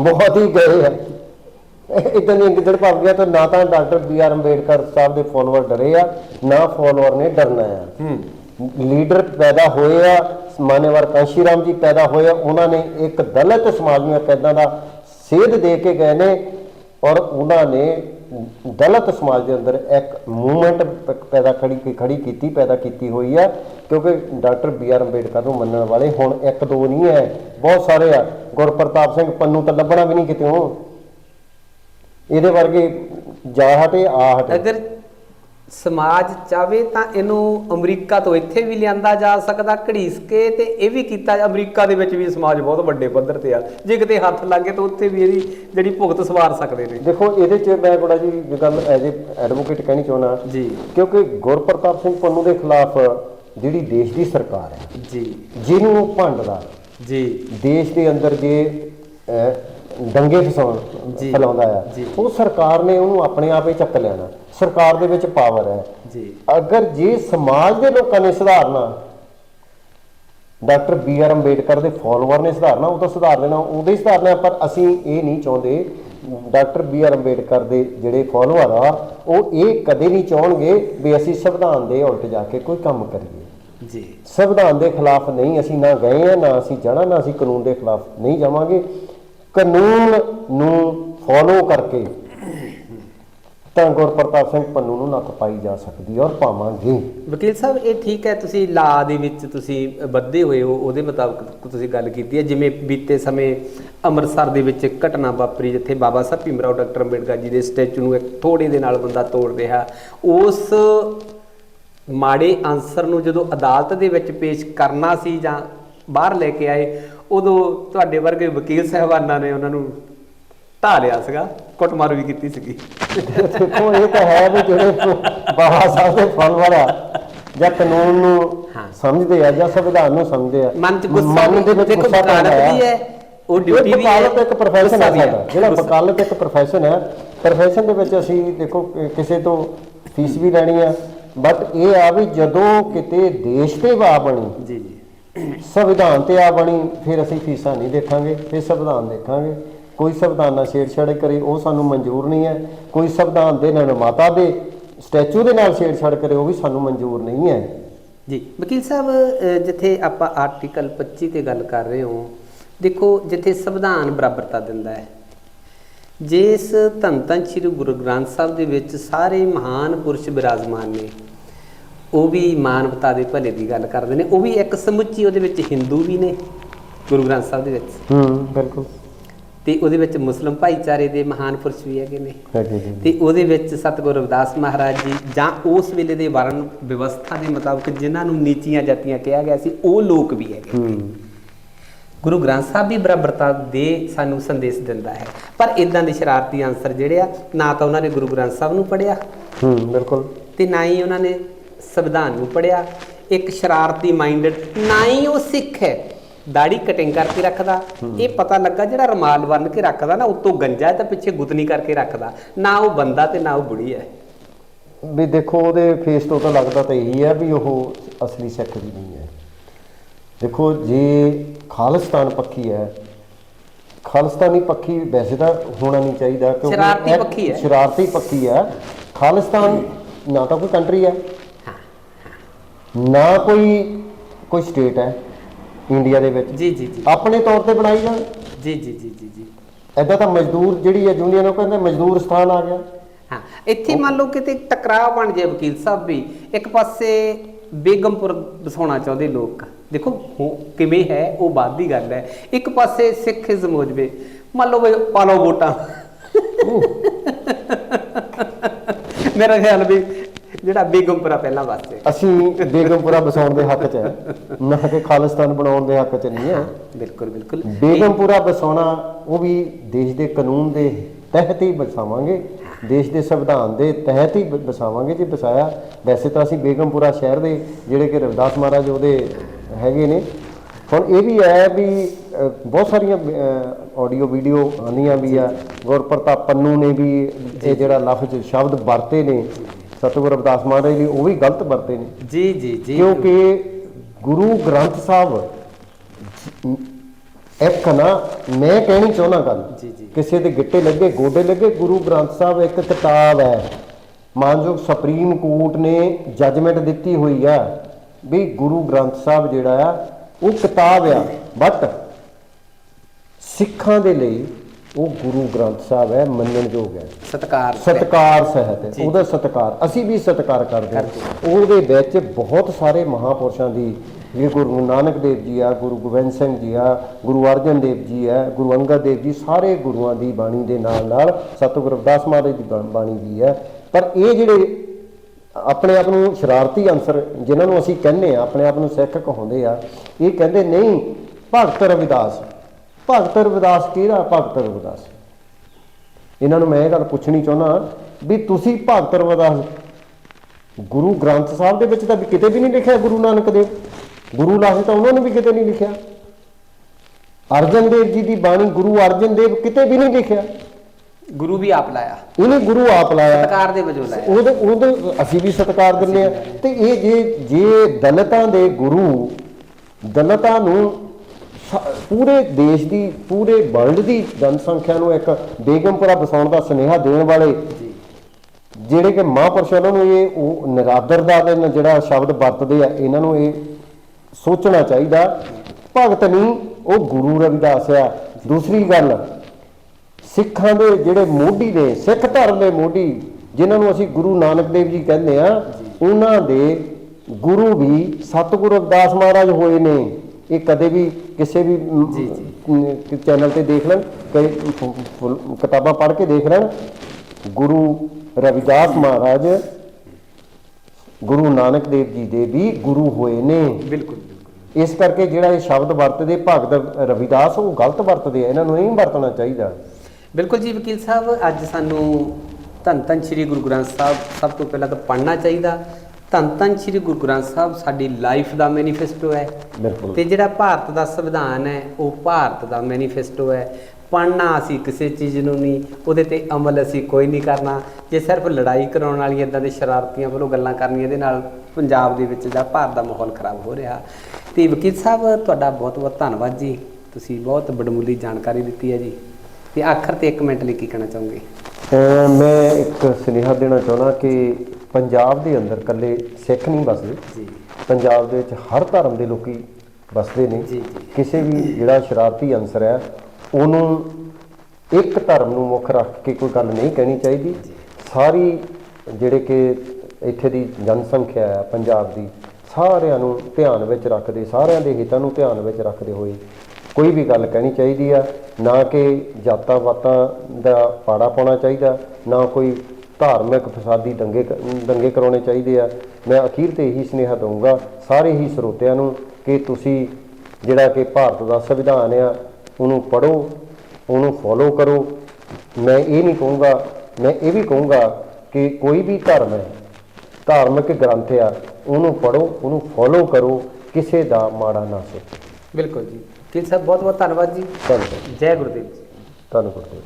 ਬਹੁਤ ਹੀ ਗਏ ਆ। ਇਦਾਂ ਦੀਆਂ ਗਿੱਦੜ ਭਾਵਕੀਆਂ ਤਾਂ ਨਾ ਤਾਂ doctor B R Ambedkar Saheb ਦੇ ਫਾਲੋਅਰ ਡਰੇ ਆ ਨਾ ਫਾਲੋਅਰ ਨੇ ਡਰਨਾ ਆ। ਲੀਡਰ ਪੈਦਾ ਹੋਏ ਆ ਮਾਨੇਵਾਰ ਕਾਂਸ਼ੀ ਰਾਮ ਜੀ ਪੈਦਾ ਹੋਏ ਆ ਉਹਨਾਂ ਨੇ ਇੱਕ ਦਲਿਤ ਸਮਾਜ ਨੂੰ ਇੱਕ ਏਦਾਂ ਦਾ ਸੇਧ ਦੇ ਕੇ ਗਏ ਨੇ ਔਰ ਉਹਨਾਂ ਨੇ ਦਲਿਤ ਸਮਾਜ ਦੇ ਅੰਦਰ ਇੱਕ ਮੂਵਮੈਂਟ ਪੈਦਾ ਖੜੀ ਖੜੀ ਕੀਤੀ, ਪੈਦਾ ਕੀਤੀ ਹੋਈ ਆ, ਕਿਉਂਕਿ ਡਾਕਟਰ ਬੀ ਆਰ ਅੰਬੇਡਕਰ ਨੂੰ ਮੰਨਣ ਵਾਲੇ ਹੁਣ ਇੱਕ ਦੋ ਨਹੀਂ ਹੈ ਬਹੁਤ ਸਾਰੇ ਆ। ਗੁਰਪ੍ਰਤਾਪ ਸਿੰਘ ਪੰਨੂ ਤਾਂ ਲੱਭਣਾ ਵੀ ਨਹੀਂ ਕਿਤੇ ਹੋ ਇਹਦੇ ਵਰਗੇ ਜਾ ਹਟੇ, ਆ ਹਟੇ। ਅਗਰ ਸਮਾਜ ਚਾਵੇ ਤਾਂ ਇਹਨੂੰ ਅਮਰੀਕਾ ਤੋਂ ਇੱਥੇ ਵੀ ਲਿਆਂਦਾ ਜਾ ਸਕਦਾ ਘੜੀਸ ਕੇ ਤੇ ਇਹ ਵੀ ਕੀਤਾ ਅਮਰੀਕਾ ਦੇ ਵਿੱਚ ਵੀ ਸਮਾਜ ਬਹੁਤ ਵੱਡੇ ਪੱਧਰ ਤੇ ਆ। ਜੇ ਕਿਤੇ ਹੱਥ ਲੱਗੇ ਤਾਂ ਉੱਥੇ ਵੀ ਇਹਦੀ ਜਿਹੜੀ ਭੁਗਤ ਸਵਾਰ ਸਕਦੇ ਨੇ। ਦੇਖੋ ਇਹਦੇ ਚ ਮੈਂ ਬੜਾ ਜੀ ਗੱਲ ਐਜ਼ ਏ ਐਡਵੋਕੇਟ ਕਹਿਣੀ ਚਾਹੁੰਦਾ। ਜੀ। ਕਿਉਂਕਿ ਗੁਰਪ੍ਰਤਾਪ ਸਿੰਘ ਪੰਨੂ ਦੇ ਖਿਲਾਫ ਜਿਹੜੀ ਦੇਸ਼ ਦੀ ਸਰਕਾਰ ਹੈ ਜੀ। ਜਿਹਨੂੰ ਉਹ ਭੰਡਦਾ ਜੀ। ਦੇਸ਼ ਦੇ ਅੰਦਰ ਜੇ ਦੰਗੇ ਫਸਾਉਣ ਜੀ। ਫੈਲਾਉਂਦਾ ਆ। ਜੀ। ਉਹ ਸਰਕਾਰ ਨੇ ਉਹਨੂੰ ਆਪਣੇ ਆਪ ਹੀ ਚੱਕ ਲੈਣਾ ਸਰਕਾਰ ਦੇ ਵਿੱਚ ਪਾਵਰ ਹੈ। ਜੀ। ਅਗਰ ਜੇ ਸਮਾਜ ਦੇ ਲੋਕਾਂ ਨੇ ਸੁਧਾਰਨਾ ਡਾਕਟਰ ਬੀ ਆਰ ਅੰਬੇਡਕਰ ਦੇ ਫਾਲੋਅਰ ਨੇ ਸੁਧਾਰਨਾ ਉਹ ਤਾਂ ਸੁਧਾਰ ਦੇਣਾ ਉਹਦੇ ਹੀ ਸੁਧਾਰਨਾ ਪਰ ਅਸੀਂ ਇਹ ਨਹੀਂ ਚਾਹੁੰਦੇ ਡਾਕਟਰ ਬੀ ਆਰ ਅੰਬੇਡਕਰ ਦੇ ਜਿਹੜੇ ਫਾਲੋਅਰ ਆ ਉਹ ਇਹ ਕਦੇ ਨਹੀਂ ਚਾਹਣਗੇ ਵੀ ਅਸੀਂ ਸੰਵਿਧਾਨ ਦੇ ਉਲਟ ਜਾ ਕੇ ਕੋਈ ਕੰਮ ਕਰੀਏ। ਜੀ। ਸੰਵਿਧਾਨ ਦੇ ਖਿਲਾਫ ਨਹੀਂ ਅਸੀਂ ਨਾ ਗਏ ਆ ਨਾ ਅਸੀਂ ਜਾਣਾ ਨਾ ਅਸੀਂ ਕਾਨੂੰਨ ਦੇ ਖਿਲਾਫ ਨਹੀਂ ਜਾਵਾਂਗੇ। ਕਾਨੂੰਨ ਨੂੰ ਫੋਲੋ ਕਰਕੇ ਤਾਂ ਗੁਰਪ੍ਰਤਾਪ ਸਿੰਘ ਪੰਨੂ ਨੂੰ ਨੱਥ ਪਾਈ ਜਾ ਸਕਦੀ ਔਰ ਪਾਵਾਂਗੇ। ਵਕੀਲ ਸਾਹਿਬ, ਇਹ ਠੀਕ ਹੈ, ਤੁਸੀਂ ਲਾ ਦੇ ਵਿੱਚ ਤੁਸੀਂ ਬੱਧੇ ਹੋਏ ਹੋ, ਉਹਦੇ ਮੁਤਾਬਕ ਤੁਸੀਂ ਗੱਲ ਕੀਤੀ ਹੈ, ਜਿਵੇਂ ਬੀਤੇ ਸਮੇਂ ਅੰਮ੍ਰਿਤਸਰ ਦੇ ਵਿੱਚ ਇੱਕ ਘਟਨਾ ਵਾਪਰੀ, ਜਿੱਥੇ ਬਾਬਾ ਸਾਹਿਬ ਭੀਮਰਾਓ ਡਾਕਟਰ ਅੰਬੇਡਕਰ ਜੀ ਦੇ ਸਟੈਚੂ ਨੂੰ ਇੱਕ ਥੋੜੇ ਦੇ ਨਾਲ ਬੰਦਾ ਤੋੜ ਰਿਹਾ। ਉਸ ਮਾੜੇ ਆਨਸਰ ਨੂੰ ਜਦੋਂ ਅਦਾਲਤ ਦੇ ਵਿੱਚ ਪੇਸ਼ ਕਰਨਾ ਸੀ ਜਾਂ ਬਾਹਰ ਲੈ ਕੇ ਆਏ ਉਦੋਂ ਤੁਹਾਡੇ ਵਰਗੇ ਵਕੀਲ ਸਹਿਬਾਨਾਂ ਨੇ ਉਹਨਾਂ ਨੂੰ ਢਾ ਲਿਆ ਸੀਗਾ ਕੁੱਟਮਾਰ ਵੀ ਕੀਤੀ ਸੀਗੀ ਦੇਖੋ ਇਹ ਤਾਂ ਹੈ ਵੀ ਜਿਹੜੇ ਬਾਬਾ ਸਾਹਿਬ ਦੇ ਫਾਲੋਅਰ ਆ ਜਾਂ ਕਾਨੂੰਨ ਨੂੰ। ਸਮਝਦੇ ਆ ਜਾਂ ਸੰਵਿਧਾਨ ਨੂੰ ਸਮਝਦੇ ਆ ਮਨ ਚ ਗੁੱਸਾ ਮਨ ਦੇ ਵਿੱਚ ਗੁੱਸਾ ਪੈਂਦਾ ਹੈ ਉਹ ਡਿਊਟੀ ਵੀ ਹੈ ਇੱਕ ਪ੍ਰੋਫੈਸ਼ਨ ਹੈ। ਸਾਡਾ ਜਿਹੜਾ। ਵਕਾਲਤ ਇੱਕ ਪ੍ਰੋਫੈਸ਼ਨ ਹੈ ਪ੍ਰੋਫੈਸ਼ਨ ਦੇ ਵਿੱਚ ਅਸੀਂ ਦੇਖੋ ਕਿਸੇ ਤੋਂ ਫੀਸ ਵੀ ਲੈਣੀ ਆ ਬਟ ਇਹ ਆ ਵੀ ਜਦੋਂ ਕਿਤੇ ਦੇਸ਼ ਤੇ ਵਾ ਬਣੀ ਜੀ ਜੀ ਸੰਵਿਧਾਨ ਤੇ ਆ ਬਣੀ, ਫਿਰ ਅਸੀਂ ਫੀਸਾਂ ਨਹੀਂ ਦੇਖਾਂਗੇ, ਫਿਰ ਸੰਵਿਧਾਨ ਦੇਖਾਂਗੇ। ਕੋਈ ਸੰਵਿਧਾਨ ਨਾਲ ਛੇੜਛਾੜ ਕਰੇ, ਉਹ ਸਾਨੂੰ ਮਨਜ਼ੂਰ ਨਹੀਂ ਹੈ। ਕੋਈ ਸੰਵਿਧਾਨ ਦੇ ਨਿਰਮਾਤਾ ਦੇ, ਸਟੈਚੂ ਦੇ ਨਾਲ ਛੇੜਛਾੜ ਕਰੇ, ਉਹ ਵੀ ਸਾਨੂੰ ਮਨਜ਼ੂਰ ਨਹੀਂ ਹੈ। ਜੀ, ਵਕੀਲ ਸਾਹਿਬ ਜਿੱਥੇ ਆਪਾਂ ਆਰਟੀਕਲ 25 ਤੇ ਗੱਲ ਕਰ ਰਹੇ ਹੋ, ਦੇਖੋ, ਜਿੱਥੇ ਸੰਵਿਧਾਨ ਬਰਾਬਰਤਾ ਦਿੰਦਾ ਹੈ, ਜਿਸ ਧੰਨ ਧੰਨ ਸ੍ਰੀ ਗੁਰੂ ਗ੍ਰੰਥ ਸਾਹਿਬ ਦੇ ਵਿੱਚ ਸਾਰੇ ਮਹਾਨ ਪੁਰਸ਼ ਬਿਰਾਜਮਾਨ ਨੇ ਉਹ ਵੀ ਮਾਨਵਤਾ ਦੇ ਭਲੇ ਦੀ ਗੱਲ ਕਰਦੇ ਨੇ ਉਹ ਵੀ ਇੱਕ ਸਮੁੱਚੀ ਉਹਦੇ ਵਿੱਚ ਹਿੰਦੂ ਵੀ ਨੇ ਗੁਰੂ ਗ੍ਰੰਥ ਸਾਹਿਬ ਦੇ ਵਿੱਚ। ਹੂੰ ਬਿਲਕੁਲ। ਤੇ ਉਹਦੇ ਵਿੱਚ ਮੁਸਲਮ ਭਾਈਚਾਰੇ ਦੇ ਮਹਾਨ ਪੁਰਸ਼ ਵੀ ਹੈਗੇ ਨੇ। ਤੇ ਉਹਦੇ ਵਿੱਚ ਸਤਿਗੁਰੂ ਰਵਿਦਾਸ ਮਹਾਰਾਜ ਜੀ ਜਾਂ ਉਸ ਵੇਲੇ ਦੇ ਵਰਨ ਵਿਵਸਥਾ ਦੇ ਮੁਤਾਬਕ ਜਿਨ੍ਹਾਂ ਨੂੰ ਨੀਚੀਆਂ ਜਾਤੀਆਂ ਕਿਹਾ ਗਿਆ ਸੀ ਉਹ ਲੋਕ ਵੀ ਹੈਗੇ ਗੁਰੂ ਗ੍ਰੰਥ ਸਾਹਿਬ ਵੀ ਬਰਾਬਰਤਾ ਦੇ ਸਾਨੂੰ ਸੰਦੇਸ਼ ਦਿੰਦਾ ਹੈ। ਪਰ ਇਦਾਂ ਦੇ ਸ਼ਰਾਰਤੀ ਆਨਸਰ ਜਿਹੜੇ ਆ ਨਾ ਤਾਂ ਉਹਨਾਂ ਨੇ ਗੁਰੂ ਗ੍ਰੰਥ ਸਾਹਿਬ ਨੂੰ ਪੜ੍ਹਿਆ। ਹੂੰ ਬਿਲਕੁਲ। ਤੇ ਨਾ ਹੀ ਉਹਨਾਂ ਨੇ ਸੰਵਿਧਾਨ ਨੂੰ ਪੜ੍ਹਿਆ। ਇੱਕ ਸ਼ਰਾਰਤੀ ਮਾਈਂਡਡ ਨਾ ਹੀ ਉਹ ਸਿੱਖ ਹੈ। ਦਾੜੀ ਕਟਿੰਗ ਕਰਕੇ ਰੱਖਦਾ। ਇਹ ਪਤਾ ਲੱਗਾ ਜਿਹੜਾ ਰਮਾਲ ਬੰਨ ਕੇ ਰੱਖਦਾ ਨਾ ਉੱਤੋਂ ਗੰਜਾ ਤਾਂ ਪਿੱਛੇ ਗੁੱਤਨੀ ਕਰਕੇ ਰੱਖਦਾ। ਨਾ ਉਹ ਬੰਦਾ ਤੇ ਨਾ ਉਹ ਬੁੜੀ ਹੈ। ਵੀ ਦੇਖੋ ਉਹਦੇ ਫੇਸ ਤੋਂ ਤਾਂ ਲੱਗਦਾ ਤਾਂ ਇਹੀ ਹੈ ਵੀ ਉਹ ਅਸਲੀ ਸਿੱਖ ਵੀ ਨਹੀਂ ਹੈ। ਦੇਖੋ ਜੇ ਖਾਲਿਸਤਾਨ ਪੱਖੀ ਹੈ ਖਾਲਿਸਤਾਨੀ ਪੱਖੀ ਵੈਸੇ ਤਾਂ ਹੋਣਾ ਨਹੀਂ ਚਾਹੀਦਾ ਕਿਉਂਕਿ ਸ਼ਰਾਰਤੀ ਪੱਖੀ ਹੈ। ਸ਼ਰਾਰਤੀ ਪੱਖੀ ਹੈ। ਖਾਲਿਸਤਾਨ ਨਾ ਤਾਂ ਕੋਈ ਕੰਟਰੀ ਹੈ। ਨਾ ਕੋਈ ਕੋਈ ਸਟੇਟ ਹੈ ਇੰਡੀਆ ਦੇ ਵਿੱਚ? ਜੀ ਜੀ ਜੀ। ਆਪਣੇ ਤੌਰ ਤੇ ਬਣਾਈ ਜਾਣ? ਜੀ ਜੀ ਜੀ ਜੀ ਜੀ। ਐਦਾਂ ਤਾਂ ਮਜ਼ਦੂਰ ਜਿਹੜੀ ਹੈ ਯੂਨੀਅਨ ਉਹ ਕਹਿੰਦੇ ਮਜ਼ਦੂਰ ਸਥਾਨ ਆ ਗਿਆ। ਹਾਂ ਇੱਥੇ ਮੰਨ ਲਓ ਕਿਤੇ ਟਕਰਾਅ ਬਣ ਜਾਏ ਵਕੀਲ ਸਾਹਿਬ ਵੀ ਇੱਕ ਪਾਸੇ ਬੇਗਮਪੁਰ ਵਸਾਉਣਾ ਚਾਹੁੰਦੇ ਲੋਕ। ਦੇਖੋ ਕਿਵੇਂ ਹੈ ਉਹ ਬਾਅਦ ਦੀ ਗੱਲ ਹੈ। ਇੱਕ ਪਾਸੇ ਸਿੱਖੀਜ਼ਮ ਹੋ ਜਵੇ। ਮੰਨ ਲਓ ਵੀ ਪਾ ਲਓ ਵੋਟਾਂ। ਮੇਰਾ ਖਿਆਲ ਵੀ ਜਿਹੜਾ ਬੇਗਮਪੁਰਾ ਪਹਿਲਾਂ ਵਾਸਤੇ। ਅਸੀਂ ਬੇਗਮਪੁਰਾ ਬਸਾਉਣ ਦੇ ਹੱਕ 'ਚ ਹੈ। ਨਾ ਕਿ ਖਾਲਿਸਤਾਨ ਬਣਾਉਣ ਦੇ ਹੱਕ 'ਚ ਨਹੀਂ ਹੈ। ਬਿਲਕੁਲ ਬਿਲਕੁਲ। ਬੇਗਮਪੁਰਾ ਬਸਾਉਣਾ ਉਹ ਵੀ ਦੇਸ਼ ਦੇ ਕਾਨੂੰਨ ਦੇ ਤਹਿਤ ਹੀ ਬਸਾਵਾਂਗੇ। ਦੇਸ਼ ਦੇ ਸੰਵਿਧਾਨ ਦੇ ਤਹਿਤ ਹੀ ਬਸਾਵਾਂਗੇ। ਜੇ ਬਸਾਇਆ ਵੈਸੇ ਤਾਂ ਅਸੀਂ ਬੇਗਮਪੁਰਾ ਸ਼ਹਿਰ ਦੇ ਜਿਹੜੇ ਕਿ ਰਵਿਦਾਸ ਮਹਾਰਾਜ ਉਹਦੇ ਹੈਗੇ ਨੇ। ਹੁਣ ਇਹ ਵੀ ਹੈ ਵੀ ਬਹੁਤ ਸਾਰੀਆਂ ਆਡੀਓ ਵੀਡੀਓ ਆਉਂਦੀਆਂ ਵੀ ਆ। ਗੁਰਪ੍ਰਤਾਪ ਪੰਨੂ ਨੇ ਵੀ ਇਹ ਜਿਹੜਾ ਲਫ਼ਜ਼ ਸ਼ਬਦ ਵਰਤੇ ਨੇ। ਸਤਿਗੁਰੂ ਰਵਿਦਾਸ ਮਹਾਰਾਜ ਨੇ ਉਹ ਵੀ ਗਲਤ ਵਰਤੇ ਨੇ। ਜੀ ਜੀ ਜੀ ਕਿਉਂਕਿ ਗੁਰੂ ਗ੍ਰੰਥ ਸਾਹਿਬ ਇੱਕ ਨਾ ਮੈਂ ਕਹਿਣੀ ਚਾਹੁੰਦਾ ਗੱਲ ਜੀ, ਜੀ। ਕਿਸੇ ਦੇ ਗਿੱਟੇ ਲੱਗੇ ਗੋਡੇ ਲੱਗੇ ਗੁਰੂ ਗ੍ਰੰਥ ਸਾਹਿਬ ਇੱਕ ਕਿਤਾਬ ਹੈ। ਮਾਨਯੋਗ ਸੁਪਰੀਮ ਕੋਰਟ ਨੇ ਜੱਜਮੈਂਟ ਦਿੱਤੀ ਹੋਈ ਆ ਵੀ ਗੁਰੂ ਗ੍ਰੰਥ ਸਾਹਿਬ ਜਿਹੜਾ ਆ ਉਹ ਕਿਤਾਬ ਆ। ਬਟ ਸਿੱਖਾਂ ਦੇ ਲਈ ਉਹ ਗੁਰੂ ਗ੍ਰੰਥ ਸਾਹਿਬ ਹੈ ਮੰਨਣਯੋਗ ਹੈ। ਸਤਕਾਰ ਸਤਕਾਰ ਸਹਿਤ ਹੈ। ਉਹਦਾ ਸਤਕਾਰ ਅਸੀਂ ਵੀ ਸਤਕਾਰ ਕਰਦੇ ਹਾਂ। ਉਹਦੇ ਵਿੱਚ ਬਹੁਤ ਸਾਰੇ ਮਹਾਪੁਰਸ਼ਾਂ ਦੀ ਜਿਵੇਂ ਗੁਰੂ ਨਾਨਕ ਦੇਵ ਜੀ ਆ ਗੁਰੂ ਗੋਬਿੰਦ ਸਿੰਘ ਜੀ ਆ ਗੁਰੂ ਅਰਜਨ ਦੇਵ ਜੀ ਆ ਗੁਰੂ ਅੰਗਦ ਦੇਵ ਜੀ ਸਾਰੇ ਗੁਰੂਆਂ ਦੀ ਬਾਣੀ ਦੇ ਨਾਲ ਨਾਲ ਸਤਿਗੁਰੂ ਰਵਿਦਾਸ ਮਹਾਰਾਜ ਦੀ ਬਾਣੀ ਵੀ ਹੈ। ਪਰ ਇਹ ਜਿਹੜੇ ਆਪਣੇ ਆਪ ਨੂੰ ਸ਼ਰਾਰਤੀ ਅੰਸਰ ਜਿਨ੍ਹਾਂ ਨੂੰ ਅਸੀਂ ਕਹਿੰਦੇ ਆ ਆਪਣੇ ਆਪ ਨੂੰ ਸਿੱਖ ਕਹਾਉਂਦੇ ਆ ਇਹ ਕਹਿੰਦੇ ਨਹੀਂ ਭਗਤ ਰਵਿਦਾਸ ਭਗਤ ਰਵਿਦਾਸ ਕਿਹੜਾ ਭਗਤ ਰਵਿਦਾਸ? ਇਹਨਾਂ ਨੂੰ ਮੈਂ ਇਹ ਗੱਲ ਪੁੱਛਣੀ ਚਾਹੁੰਦਾ ਵੀ ਤੁਸੀਂ ਭਗਤ ਰਵਿਦਾਸ ਗੁਰੂ ਗ੍ਰੰਥ ਸਾਹਿਬ ਦੇ ਵਿੱਚ ਤਾਂ ਕਿਤੇ ਵੀ ਨਹੀਂ ਲਿਖਿਆ ਗੁਰੂ ਨਾਨਕ ਦੇਵ? ਗੁਰੂ ਲਾਹੇ ਤਾਂ ਉਹਨਾਂ ਨੇ ਵੀ ਕਿਤੇ ਨਹੀਂ ਲਿਖਿਆ? ਅਰਜਨ ਦੇਵ ਜੀ ਦੀ ਬਾਣੀ ਗੁਰੂ ਅਰਜਨ ਦੇਵ ਕਿਤੇ ਵੀ ਨਹੀਂ ਲਿਖਿਆ? ਗੁਰੂ ਵੀ ਆਪ ਲਾਇਆ। ਉਹਨੇ ਗੁਰੂ ਆਪ ਲਾਇਆ। ਸਤਕਾਰ ਦੇ ਵਜੋਂ ਲਾਇਆ। ਉਹਦੇ ਉਹਦੇ ਅਸੀਂ ਵੀ ਸਤਿਕਾਰ ਦਿੰਦੇ ਆ ਤੇ ਇਹ ਜੇ ਜੇ ਦਲਿਤਾਂ ਦੇ ਗੁਰੂ ਦਲਿਤਾਂ ਨੂੰ ਪੂਰੇ ਦੇਸ਼ ਦੀ, ਪੂਰੇ ਵਰਲਡ ਦੀ ਜਨਸੰਖਿਆ ਨੂੰ ਇੱਕ ਬੇਗਮਪੁਰਾ ਬਸਾਉਣ ਦਾ ਸੁਨੇਹਾ ਦੇਣ ਵਾਲੇ ਜਿਹੜੇ ਕਿ ਮਹਾਂਪੁਰਸ਼ ਉਹਨਾਂ ਨੂੰ ਇਹ ਉਹ ਨਿਰਾਦਰ ਦਾ ਜਿਹੜਾ ਸ਼ਬਦ ਵਰਤਦੇ ਆ, ਇਹਨਾਂ ਨੂੰ ਇਹ ਸੋਚਣਾ ਚਾਹੀਦਾ। ਭਗਤ ਨਹੀਂ, ਉਹ ਗੁਰੂ ਰਵਿਦਾਸ ਆ। ਦੂਸਰੀ ਗੱਲ, ਸਿੱਖਾਂ ਦੇ ਜਿਹੜੇ ਮੋਢੀ ਨੇ, ਸਿੱਖ ਧਰਮ ਦੇ ਮੋਢੀ, ਜਿਨ੍ਹਾਂ ਨੂੰ ਅਸੀਂ ਗੁਰੂ ਨਾਨਕ ਦੇਵ ਜੀ ਕਹਿੰਦੇ ਆ, ਉਹਨਾਂ ਦੇ ਗੁਰੂ ਵੀ ਸਤਿਗੁਰੂ ਰਵਿਦਾਸ ਮਹਾਰਾਜ ਹੋਏ ਨੇ। ਇਹ ਕਦੇ ਵੀ ਕਿਸੇ ਵੀ ਚੈਨਲ ਤੇ ਦੇਖ ਲੈਣ ਕਈ ਕਿਤਾਬਾਂ ਪੜ੍ਹ ਕੇ ਦੇਖ ਲੈਣ। ਗੁਰੂ ਰਵਿਦਾਸ ਮਹਾਰਾਜ ਗੁਰੂ ਨਾਨਕ ਦੇਵ ਜੀ ਦੇ ਵੀ ਗੁਰੂ ਹੋਏ ਨੇ। ਬਿਲਕੁਲ ਬਿਲਕੁਲ। ਇਸ ਕਰਕੇ ਜਿਹੜਾ ਇਹ ਸ਼ਬਦ ਵਰਤਦੇ ਭਗਤ ਰਵਿਦਾਸ ਉਹ ਗਲਤ ਵਰਤਦੇ ਆ। ਇਹਨਾਂ ਨੂੰ ਨਹੀਂ ਵਰਤਣਾ ਚਾਹੀਦਾ। ਬਿਲਕੁਲ ਜੀ ਵਕੀਲ ਸਾਹਿਬ ਅੱਜ ਸਾਨੂੰ ਧੰਨ ਧੰਨ ਸ੍ਰੀ ਗੁਰੂ ਗ੍ਰੰਥ ਸਾਹਿਬ ਸਭ ਤੋਂ ਪਹਿਲਾਂ ਤਾਂ ਪੜ੍ਹਨਾ ਚਾਹੀਦਾ। ਧੰਨ ਧੰਨ ਸ੍ਰੀ ਗੁਰੂ ਗ੍ਰੰਥ ਸਾਹਿਬ ਸਾਡੀ ਲਾਈਫ ਦਾ ਮੈਨੀਫੈਸਟੋ ਹੈ। ਬਿਲਕੁਲ। ਤੇ ਜਿਹੜਾ ਭਾਰਤ ਦਾ ਸੰਵਿਧਾਨ ਹੈ ਉਹ ਭਾਰਤ ਦਾ ਮੈਨੀਫੈਸਟੋ ਹੈ। ਪੜ੍ਹਨਾ ਅਸੀਂ ਕਿਸੇ ਚੀਜ਼ ਨੂੰ ਨਹੀਂ ਉਹਦੇ ਤੇ ਅਮਲ ਅਸੀਂ ਕੋਈ ਨਹੀਂ ਕਰਨਾ। ਜੇ ਸਿਰਫ ਲੜਾਈ ਕਰਾਉਣ ਵਾਲੀ ਇਦਾਂ ਦੇ ਸ਼ਰਾਰਤੀਆਂ ਵੱਲੋਂ ਗੱਲਾਂ ਕਰਨੀਆਂ ਇਹਦੇ ਨਾਲ ਪੰਜਾਬ ਦੇ ਵਿੱਚ ਜਾਂ ਭਾਰਤ ਦਾ ਮਾਹੌਲ ਖਰਾਬ ਹੋ ਰਿਹਾ। ਤੇ ਵਕੀਲ ਸਾਹਿਬ ਤੁਹਾਡਾ ਬਹੁਤ ਬਹੁਤ ਧੰਨਵਾਦ ਜੀ। ਤੁਸੀਂ ਬਹੁਤ ਬੜਮੁੱਲੀ ਜਾਣਕਾਰੀ ਦਿੱਤੀ ਹੈ ਜੀ। ਤੇ ਆਖਰ ਤੇ ਇੱਕ ਮਿੰਟ ਲਈ ਕੀ ਕਹਿਣਾ ਚਾਹੋਗੇ? ਮੈਂ ਇੱਕ ਸੁਨੇਹਾ ਦੇਣਾ ਚਾਹੁੰਦਾ ਕਿ ਪੰਜਾਬ ਦੇ ਅੰਦਰ ਇਕੱਲੇ ਸਿੱਖ ਨਹੀਂ ਵੱਸਦੇ। ਜੀ। ਪੰਜਾਬ ਦੇ ਵਿੱਚ ਹਰ ਧਰਮ ਦੇ ਲੋਕੀ ਵੱਸਦੇ ਨੇ। ਜੀ, ਜੀ। ਕਿਸੇ ਵੀ ਜਿਹੜਾ ਸ਼ਰਾਰਤੀ ਅੰਸਰ ਹੈ ਉਹਨੂੰ ਇੱਕ ਧਰਮ ਨੂੰ ਮੁੱਖ ਰੱਖ ਕੇ ਕੋਈ ਗੱਲ ਨਹੀਂ ਕਹਿਣੀ ਚਾਹੀਦੀ। ਸਾਰੀ ਜਿਹੜੇ ਕਿ ਇੱਥੇ ਦੀ ਜਨਸੰਖਿਆ ਹੈ ਪੰਜਾਬ ਦੀ ਸਾਰਿਆਂ ਨੂੰ ਧਿਆਨ ਵਿੱਚ ਰੱਖਦੇ ਸਾਰਿਆਂ ਦੇ ਹਿੱਤਾਂ ਨੂੰ ਧਿਆਨ ਵਿੱਚ ਰੱਖਦੇ ਹੋਏ ਕੋਈ ਵੀ ਗੱਲ ਕਹਿਣੀ ਚਾਹੀਦੀ ਆ। ਨਾ ਕਿ ਜਾਤਾਂ ਪਾਤਾਂ ਦਾ ਪਾੜਾ ਪਾਉਣਾ ਚਾਹੀਦਾ ਨਾ ਕੋਈ ਧਾਰਮਿਕ ਫਸਾਦੀ ਦੰਗੇ ਦੰਗੇ ਕਰਾਉਣੇ ਚਾਹੀਦੇ ਆ। ਮੈਂ ਅਖੀਰ ਤੇ ਇਹੀ ਸੁਨੇਹਾ ਦਊਂਗਾ ਸਾਰੇ ਹੀ ਸਰੋਤਿਆਂ ਨੂੰ ਕਿ ਤੁਸੀਂ ਜਿਹੜਾ ਕਿ ਭਾਰਤ ਦਾ ਸੰਵਿਧਾਨ ਆ ਉਹਨੂੰ ਪੜ੍ਹੋ ਉਹਨੂੰ ਫੋਲੋ ਕਰੋ। ਮੈਂ ਇਹ ਨਹੀਂ ਕਹੂੰਗਾ ਮੈਂ ਇਹ ਵੀ ਕਹੂੰਗਾ ਕਿ ਕੋਈ ਵੀ ਧਰਮ ਹੈ ਧਾਰਮਿਕ ਗ੍ਰੰਥ ਆ ਉਹਨੂੰ ਪੜ੍ਹੋ ਉਹਨੂੰ ਫੋਲੋ ਕਰੋ ਕਿਸੇ ਦਾ ਮਾੜਾ ਨਾ ਸੋਚੋ। ਬਿਲਕੁਲ ਜੀ। ਸਾਹਿਬ ਬਹੁਤ ਬਹੁਤ ਧੰਨਵਾਦ ਜੀ। ਧੰਨਵਾਦ। ਜੈ ਗੁਰਦੇਵ ਜੀ। ਧੰਨਵਾਦ।